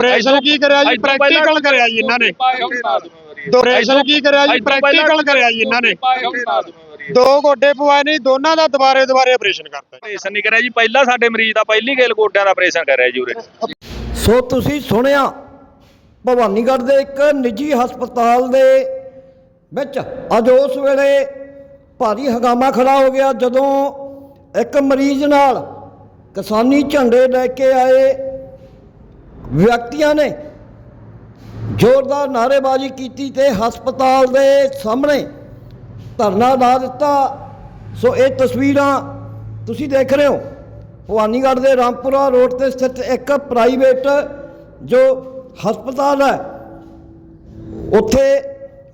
Operation ਕੀ ਕਰਿਆ ਜੀ? Practical ਕਰਿਆ ਜੀ ਇਹਨਾਂ ਨੇ। ਆਪਰੇਸ਼ਨ ਕੀ ਕਰਿਆ ਜੀ? ਪ੍ਰੈਕਟੀਕਲ ਕਰਿਆ ਜੀ ਇਹਨਾਂ ਨੇ। ਦੋ ਗੋਡੇ ਪਵਾਏ ਨਹੀਂ ਦੋਨਾਂ ਦਾ ਦੁਬਾਰੇ ਦੁਬਾਰੇ ਆਪਰੇਸ਼ਨ ਕਰਤਾ ਜੀ। ਆਪਰੇਸ਼ਨ ਨਹੀਂ ਕਰਿਆ ਜੀ ਪਹਿਲਾਂ ਸਾਡੇ ਮਰੀਜ਼ ਦਾ ਪਹਿਲੀ ਗੇਲ ਗੋਡਿਆਂ ਦਾ ਆਪਰੇਸ਼ਨ ਕਰਿਆ ਜੀ ਉਰੇ। ਸੋ ਤੁਸੀਂ ਸੁਣਿਆ ਭਵਾਨੀਗੜ੍ਹ ਦੇ ਇੱਕ ਨਿੱਜੀ ਹਸਪਤਾਲ ਦੇ ਵਿੱਚ ਅੱਜ ਉਸ ਵੇਲੇ ਭਾਰੀ ਹੰਗਾਮਾ ਖੜਾ ਹੋ ਗਿਆ ਜਦੋਂ ਇੱਕ ਮਰੀਜ਼ ਨਾਲ ਕਿਸਾਨੀ ਝੰਡੇ ਲੈ ਕੇ ਆਏ। ਵਿਅਕਤੀਆਂ ਨੇ ਜ਼ੋਰਦਾਰ ਨਾਅਰੇਬਾਜ਼ੀ ਕੀਤੀ ਤੇ ਹਸਪਤਾਲ ਦੇ ਸਾਹਮਣੇ ਧਰਨਾ ਲਾ ਦਿੱਤਾ। ਸੋ ਇਹ ਤਸਵੀਰਾਂ ਤੁਸੀਂ ਦੇਖ ਰਹੇ ਹੋ। ਭਵਾਨੀਗੜ੍ਹ ਦੇ ਰਾਮਪੁਰਾ ਰੋਡ ਤੇ ਸਥਿਤ ਇੱਕ ਪ੍ਰਾਈਵੇਟ ਜੋ ਹਸਪਤਾਲ ਹੈ, ਉੱਥੇ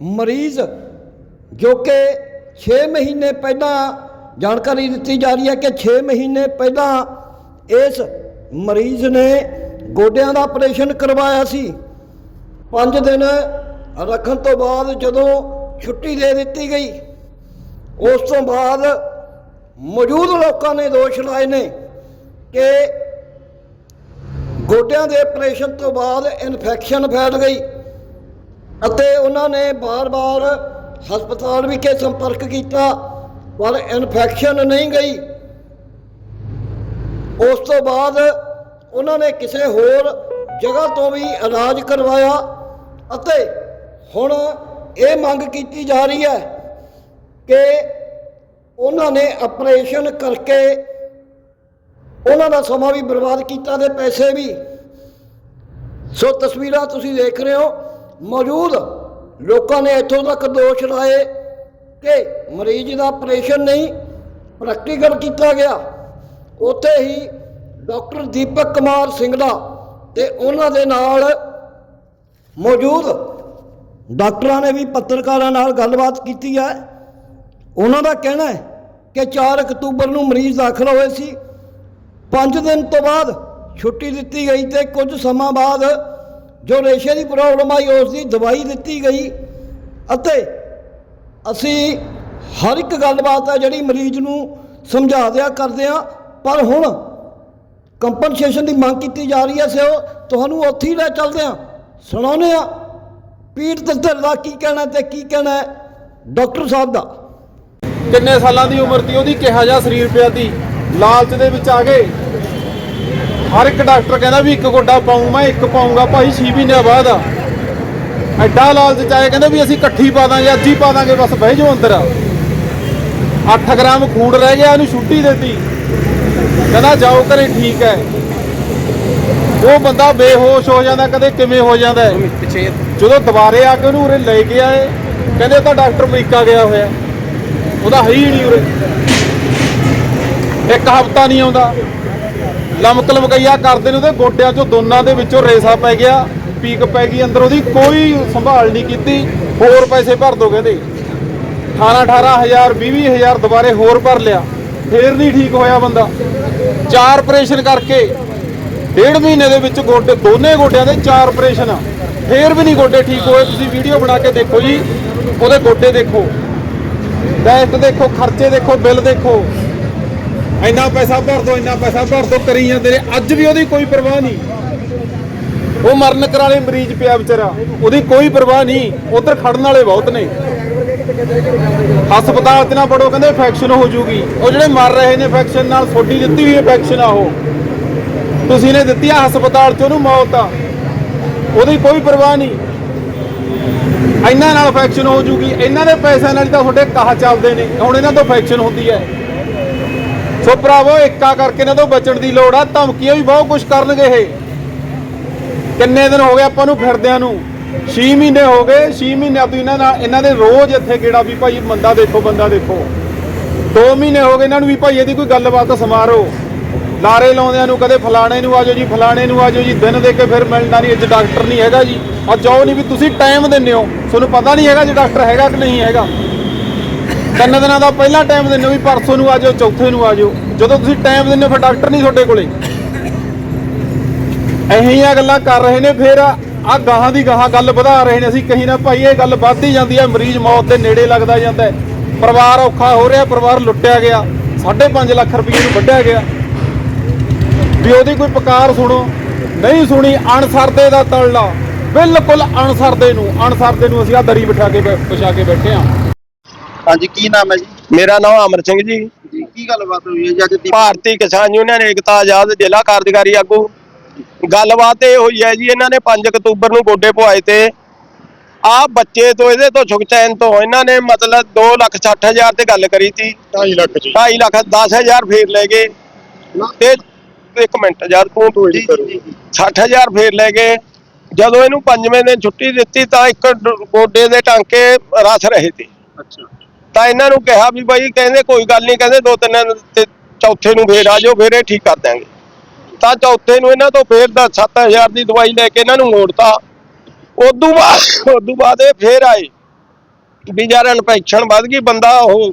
ਮਰੀਜ਼ ਜੋ ਕਿ 6 ਮਹੀਨੇ ਪਹਿਲਾਂ ਜਾਣਕਾਰੀ ਦਿੱਤੀ ਜਾ ਰਹੀ ਹੈ ਕਿ 6 ਮਹੀਨੇ ਪਹਿਲਾਂ ਇਸ ਮਰੀਜ਼ ਨੇ ਗੋਡਿਆਂ ਦਾ ਆਪਰੇਸ਼ਨ ਕਰਵਾਇਆ ਸੀ। 5 ਦਿਨ ਰੱਖਣ ਤੋਂ ਬਾਅਦ ਜਦੋਂ ਛੁੱਟੀ ਦੇ ਦਿੱਤੀ ਗਈ, ਉਸ ਤੋਂ ਬਾਅਦ ਮੌਜੂਦ ਲੋਕਾਂ ਨੇ ਦੋਸ਼ ਲਾਏ ਨੇ ਕਿ ਗੋਡਿਆਂ ਦੇ ਆਪਰੇਸ਼ਨ ਤੋਂ ਬਾਅਦ ਇਨਫੈਕਸ਼ਨ ਫੈਲ ਗਈ ਅਤੇ ਉਹਨਾਂ ਨੇ ਬਾਰ-ਬਾਰ ਹਸਪਤਾਲ ਵਿਖੇ ਸੰਪਰਕ ਕੀਤਾ, ਪਰ ਇਨਫੈਕਸ਼ਨ ਨਹੀਂ ਗਈ। ਉਸ ਤੋਂ ਬਾਅਦ ਉਹਨਾਂ ਨੇ ਕਿਸੇ ਹੋਰ ਜਗ੍ਹਾ ਤੋਂ ਵੀ ਇਲਾਜ ਕਰਵਾਇਆ ਅਤੇ ਹੁਣ ਇਹ ਮੰਗ ਕੀਤੀ ਜਾ ਰਹੀ ਹੈ ਕਿ ਉਹਨਾਂ ਨੇ ਆਪਰੇਸ਼ਨ ਕਰਕੇ ਉਹਨਾਂ ਦਾ ਸਮਾਂ ਵੀ ਬਰਬਾਦ ਕੀਤਾ ਤੇ ਪੈਸੇ ਵੀ। ਸੋ ਤਸਵੀਰਾਂ ਤੁਸੀਂ ਦੇਖ ਰਹੇ ਹੋ। ਮੌਜੂਦ ਲੋਕਾਂ ਨੇ ਇੱਥੋਂ ਤੱਕ ਦੋਸ਼ ਲਾਏ ਕਿ ਮਰੀਜ਼ ਦਾ ਆਪਰੇਸ਼ਨ ਨਹੀਂ ਪ੍ਰੈਕਟੀਕਲ ਕੀਤਾ ਗਿਆ। ਉੱਥੇ ਹੀ ਡਾਕਟਰ ਦੀਪਕ ਕੁਮਾਰ ਸਿੰਘਲਾ ਤੇ ਉਹਨਾਂ ਦੇ ਨਾਲ ਮੌਜੂਦ ਡਾਕਟਰਾਂ ਨੇ ਵੀ ਪੱਤਰਕਾਰਾਂ ਨਾਲ ਗੱਲਬਾਤ ਕੀਤੀ ਹੈ। ਉਹਨਾਂ ਦਾ ਕਹਿਣਾ ਹੈ ਕਿ 4 ਅਕਤੂਬਰ ਨੂੰ ਮਰੀਜ਼ ਦਾਖਲ ਹੋਏ ਸੀ। 5 ਦਿਨ ਤੋਂ ਬਾਅਦ ਛੁੱਟੀ ਦਿੱਤੀ ਗਈ ਤੇ ਕੁਝ ਸਮਾਂ ਬਾਅਦ ਜੋ ਰੇਸ਼ੇ ਦੀ ਪ੍ਰੋਬਲਮ ਆਈ, ਉਸ ਦੀ ਦਵਾਈ ਦਿੱਤੀ ਗਈ ਅਤੇ ਅਸੀਂ ਹਰ ਇੱਕ ਗੱਲਬਾਤ ਹੈ ਜਿਹੜੀ ਮਰੀਜ਼ ਨੂੰ ਸਮਝਾ ਦਿਆ ਕਰਦੇ ਆ। ਪਰ ਹੁਣ ਕੰਪਨਸੇਸ਼ਨ ਦੀ ਮੰਗ ਕੀਤੀ ਜਾ ਰਹੀ ਹੈ ਸਿਓ, ਤੁਹਾਨੂੰ ਉੱਥੇ ਹੀ ਲੈ ਚੱਲਦੇ ਆ ਸੁਣਾਉਂਦੇ ਆ ਪੀੜ ਦਸਤਰ ਦਾ ਕੀ ਕਹਿਣਾ ਤੇ ਕੀ ਕਹਿਣਾ ਡਾਕਟਰ ਸਾਹਿਬ ਦਾ। ਕਿੰਨੇ ਸਾਲਾਂ ਦੀ ਉਮਰ ਦੀ ਉਹਦੀ ਕਿਹਾ ਜਾ ਸਰੀਰ ਪਿਆ ਦੀ ਲਾਲਚ ਦੇ ਵਿੱਚ ਆ ਗਏ। ਹਰ ਇੱਕ ਡਾਕਟਰ ਕਹਿੰਦਾ ਵੀ ਇੱਕ ਗੋਡਾ ਪਾਉਂ ਮੈਂ ਇੱਕ ਪਾਉਂਗਾ ਭਾਈ 6 ਮਹੀਨਿਆਂ ਬਾਅਦ ਐਡਾ ਲਾਲਚ ਚ ਆਏ, ਕਹਿੰਦੇ ਵੀ ਅਸੀਂ ਇਕੱਠੀ ਪਾ ਦਾਂਗੇ, ਅੱਜ ਹੀ ਪਾ ਦਾਂਗੇ, ਬਸ ਬਹਿ ਜਾਓ ਅੰਦਰ। 8 ਗ੍ਰਾਮ ਖੂਨ ਰਹਿ ਗਿਆ ਉਹਨੂੰ ਛੁੱਟੀ ਦਿੱਤੀ। ਕਹਿੰਦਾ ਜਾਓ ਘਰੇ ਠੀਕ ਹੈ। ਉਹ ਬੰਦਾ ਬੇਹੋਸ਼ ਹੋ ਜਾਂਦਾ ਕਦੇ ਕਿਵੇਂ ਹੋ ਜਾਂਦਾ ਹੈ। ਜਦੋਂ ਦੁਬਾਰੇ ਆ ਕੇ ਉਹਨੂੰ ਉਰੇ ਲੈ ਕੇ ਆਏ ਕਹਿੰਦੇ ਉਹ ਤਾਂ ਡਾਕਟਰ ਅਮਰੀਕਾ ਗਿਆ ਹੋਇਆ। ਉਹਦਾ ਹੈ ਹੀ ਨਹੀਂ ਉਰੇ। ਇੱਕ ਹਫਤਾ ਨਹੀਂ ਆਉਂਦਾ। ਲਮਕ ਲਮਕਈਆ ਕਰਦੇ ਨੇ ਉਹਦੇ ਗੋਡਿਆਂ ਚੋਂ ਦੋਨਾਂ ਦੇ ਵਿੱਚੋਂ ਰੇਸਾ ਪੈ ਗਿਆ ਪੀਕ ਪੈ ਗਈ ਅੰਦਰ ਉਹਦੀ ਕੋਈ ਸੰਭਾਲ ਨਹੀਂ ਕੀਤੀ। ਹੋਰ ਪੈਸੇ ਭਰ ਦੋ ਕਹਿੰਦੇ। 18 18000 20000 ਦੁਬਾਰੇ ਹੋਰ ਭਰ ਲਿਆ। ਫੇਰ ਨਹੀਂ ਠੀਕ ਹੋਇਆ ਬੰਦਾ। ਚਾਰ ਆਪਰੇਸ਼ਨ ਕਰਕੇ ਡੇਢ ਮਹੀਨੇ ਦੇ ਵਿੱਚ ਗੋਡੇ, ਦੋਨੇ ਗੋਡਿਆਂ ਦੇ ਚਾਰ ਆਪਰੇਸ਼ਨ ਫੇਰ ਵੀ ਨਹੀਂ ਗੋਡੇ ਠੀਕ ਹੋਏ। ਤੁਸੀਂ ਵੀਡੀਓ ਬਣਾ ਕੇ ਦੇਖੋ ਜੀ। ਉਹਦੇ ਗੋਡੇ ਦੇਖੋ। ਟੈਸਟ ਦੇਖੋ, ਖਰਚੇ ਦੇਖੋ, ਬਿੱਲ ਦੇਖੋ। ਇੰਨਾ ਪੈਸਾ ਭਰ ਦੋ, ਇੰਨਾ ਪੈਸਾ ਭਰ ਦੋ, ਕਰੀ ਜਾਂਦੇ ਨੇ। ਅੱਜ ਵੀ ਉਹਦੀ ਕੋਈ ਪਰਵਾਹ ਨਹੀਂ। ਉਹ ਮਰਨ ਕਰਾਲੇ ਮਰੀਜ਼ ਪਿਆ ਵਿਚਾਰਾ। ਉਹਦੀ ਕੋਈ ਪਰਵਾਹ ਨਹੀਂ। ਉਧਰ ਖੜਨ ਵਾਲੇ ਬਹੁਤ ਨੇ। ਹਸਪਤਾਲ 'ਚ ਨਾ ਬੜੋ ਕਹਿੰਦੇ ਇਨਫੈਕਸ਼ਨ ਹੋ ਜੂਗੀ। ਉਹ ਜਿਹੜੇ ਮਰ ਰਹੇ ਨੇ ਇਨਫੈਕਸ਼ਨ ਨਾਲ ਛੋਟੀ ਦਿੱਤੀ ਹੋਈ ਇਨਫੈਕਸ਼ਨ ਆ ਉਹ। ਤੁਸੀਂ ਨੇ ਦਿੱਤੀ ਆ ਹਸਪਤਾਲ 'ਚ ਉਹਨੂੰ ਮੌਤ ਆ। ਉਹਦੀ ਕੋਈ ਪਰਵਾਹ ਨਹੀਂ। ਇਹਨਾਂ ਨਾਲ ਇਨਫੈਕਸ਼ਨ ਹੋ ਜੂਗੀ। ਇਹਨਾਂ ਦੇ ਪੈਸਿਆਂ ਨਾਲ ਹੀ ਤਾਂ ਤੁਹਾਡੇ ਕਾਹ ਚੱਲਦੇ ਨੇ। ਹੁਣ ਇਹਨਾਂ ਤੋਂ ਇਨਫੈਕਸ਼ਨ ਹੁੰਦੀ ਹੈ। ਸੋ ਭਰਾਵੋ, ਇੱਕਾ ਕਰਕੇ ਇਹਨਾਂ ਤੋਂ ਬਚਣ ਦੀ ਲੋੜ ਆ। ਧਮਕੀਆਂ ਵੀ ਬਹੁਤ ਕੁਝ ਕਰਨਗੇ ਇਹ। ਕਿੰਨੇ ਦਿਨ ਹੋ ਗਏ ਆਪਾਂ ਨੂੰ ਫਿਰਦਿਆਂ ਨੂੰ। 6 ਮਹੀਨੇ ਹੋ ਗਏ 6 ਮਹੀਨੇ ਤੋਂ ਇਹਨਾਂ ਨਾਲ ਇਹਨਾਂ ਦੇ ਰੋਜ਼ ਇੱਥੇ ਗੇੜਾ ਵੀ ਭਾਈ ਬੰਦਾ ਦੇਖੋ ਬੰਦਾ ਦੇਖੋ। 2 ਮਹੀਨੇ ਹੋ ਗਏ ਇਹਨਾਂ ਨੂੰ ਵੀ ਭਾਈ ਇਹਦੀ ਕੋਈ ਗੱਲਬਾਤ ਸਮਾਰੋ ਲਾਰੇ ਲਾਉਂਦਿਆਂ ਨੂੰ ਕਦੇ ਫਲਾਣੇ ਨੂੰ ਆਜੋ ਜੀ, ਫਲਾਣੇ ਨੂੰ ਆਜੋ ਜੀ, ਦਿਨ ਦੇ ਕੇ ਫਿਰ ਮਿਲਣਾ ਨਹੀਂ ਅੱਜ ਡਾਕਟਰ ਨਹੀਂ ਹੈਗਾ ਜੀ। ਅੱਜ ਜਾਓ ਨਹੀਂ ਵੀ ਤੁਸੀਂ ਟਾਈਮ ਦਿੰਦੇ ਹੋ। ਤੁਹਾਨੂੰ ਪਤਾ ਨਹੀਂ ਹੈਗਾ ਜੇ ਡਾਕਟਰ ਹੈਗਾ ਕਿ ਨਹੀਂ ਹੈਗਾ। ਤਿੰਨ ਦਿਨਾਂ ਦਾ ਪਹਿਲਾਂ ਟਾਈਮ ਦਿੰਦੇ ਹੋ ਵੀ ਪਰਸੋਂ ਨੂੰ ਆਜੋ ਚੌਥੇ ਨੂੰ ਆਜੋ ਜਦੋਂ ਤੁਸੀਂ ਟਾਈਮ ਦਿੰਦੇ ਹੋ ਫਿਰ ਡਾਕਟਰ ਨਹੀਂ ਤੁਹਾਡੇ ਕੋਲੇ। ਅਹੀਆਂ ਗੱਲਾਂ ਕਰ ਰਹੇ ਨੇ, ਫਿਰ ਆ ਗਾਹਾਂ ਦੀ ਗਾਹਾਂ ਗੱਲ ਵਧਾ ਰਹੇ ਨੇ ਅਸੀਂ ਕਹੀਂ ਨਾ ਭਾਈ ਇਹ ਗੱਲ ਵੱਧਦੀ ਜਾਂਦੀ ਹੈ ਮਰੀਜ਼ ਮੌਤ ਦੇ ਨੇੜੇ ਲੱਗਦਾ ਜਾਂਦਾ ਹੈ। ਪਰਿਵਾਰ ਔਖਾ ਹੋ ਰਿਹਾ ਪਰਿਵਾਰ ਲੁੱਟਿਆ ਗਿਆ 5.5 ਲੱਖ ਰੁਪਏ ਨੂੰ ਵੱਢਿਆ ਗਿਆ। ਵੀ ਉਹਦੀ ਕੋਈ ਪੁਕਾਰ ਸੁਣੋ ਨਹੀਂ ਸੁਣੀ ਅਣਸਰਦੇ ਦਾ ਤਲਲਾ ਬਿਲਕੁਲ ਅਣਸਰਦੇ ਨੂੰ ਅਣਸਰਦੇ ਨੂੰ ਅਸੀਂ ਆ ਦਰੀ ਬਿਠਾ ਕੇ ਵਿਛਾ ਕੇ ਬੈਠੇ ਆ ਹਾਂਜੀ ਕੀ ਨਾਮ ਹੈ ਜੀ? ਮੇਰਾ ਨਾਮ ਅਮਰ ਸਿੰਘ ਜੀ। ਜੀ ਕੀ ਗੱਲਬਾਤ ਹੋਈ ਹੈ ਜੀ ਅੱਜ ਦੀਪ ਭਾਰਤੀ ਕਿਸਾਨ ਯੂਨੀਅਨ ਏਕਤਾ ਆਜ਼ਾਦ ਜ਼ਿਲ੍ਹਾ ਕਾਰਜਕਾਰੀ ਆਗੂ ਗੱਲਬਾਤ ਇਹ ਹੋਈ ਹੈ ਜੀ ਇਹਨਾਂ ਨੇ 5 ਅਕਤੂਬਰ ਨੂੰ ਗੋਡੇ ਪਵਾਏ ਤੇ ਆ ਬੱਚੇ ਤੋਂ ਇਹਦੇ ਤੋਂ ਸੁਖਚੈਨ ਤੋਂ ਇਹਨਾਂ ਨੇ ਮਤਲਬ 2 ਲੱਖ 60 ਹਜ਼ਾਰ ਤੇ ਗੱਲ ਕਰੀ ਸੀ। 2.5 ਲੱਖ ਜੀ। 2.5 ਲੱਖ 10 ਹਜ਼ਾਰ ਫੇਰ ਲੈ ਗਏ। ਤੇ ਇੱਕ ਮਿੰਟ ਯਾਰ ਤੂੰ ਤੂੰ ਜੀ ਜੀ ਜੀ 60 ਹਜ਼ਾਰ ਫੇਰ ਲੈ ਗਏ। ਜਦੋਂ ਇਹਨੂੰ ਪੰਜਵੇਂ ਦਿਨ ਛੁੱਟੀ ਦਿੱਤੀ ਤਾਂ ਇੱਕ ਗੋਡੇ ਦੇ ਟਾਂਕੇ ਰਸ ਰਹੇ ਤੇ ਅੱਛਾ। ਤਾਂ ਇਹਨਾਂ ਨੂੰ ਕਿਹਾ ਵੀ ਬਾਈ ਕਹਿੰਦੇ ਕੋਈ ਗੱਲ ਨਹੀਂ ਕਹਿੰਦੇ ਦੋ ਤਿੰਨ ਤੇ ਚੌਥੇ ਨੂੰ ਫੇਰ ਆ ਜਾਓ ਫੇਰ ਇਹ ਠੀਕ ਕਰ ਦਿਆਂਗੇ। ਤਾਂ ਚੌਥੇ ਨੂੰ ਇਹਨਾਂ ਤੋਂ ਫੇਰ ਦਾ 7000 ਦੀ ਦਵਾਈ ਲੈ ਕੇ ਇਹਨਾਂ ਨੂੰ ਮੋੜਤਾ। ਉਦੋਂ ਬਾਅਦ ਉਦੋਂ ਬਾਅਦ ਇਹ ਫੇਰ ਆਏ। ਵੀ ਯਾਰ ਇਨਫੈਕਸ਼ਨ ਵੱਧ ਗਈ, ਬੰਦਾ ਉਹ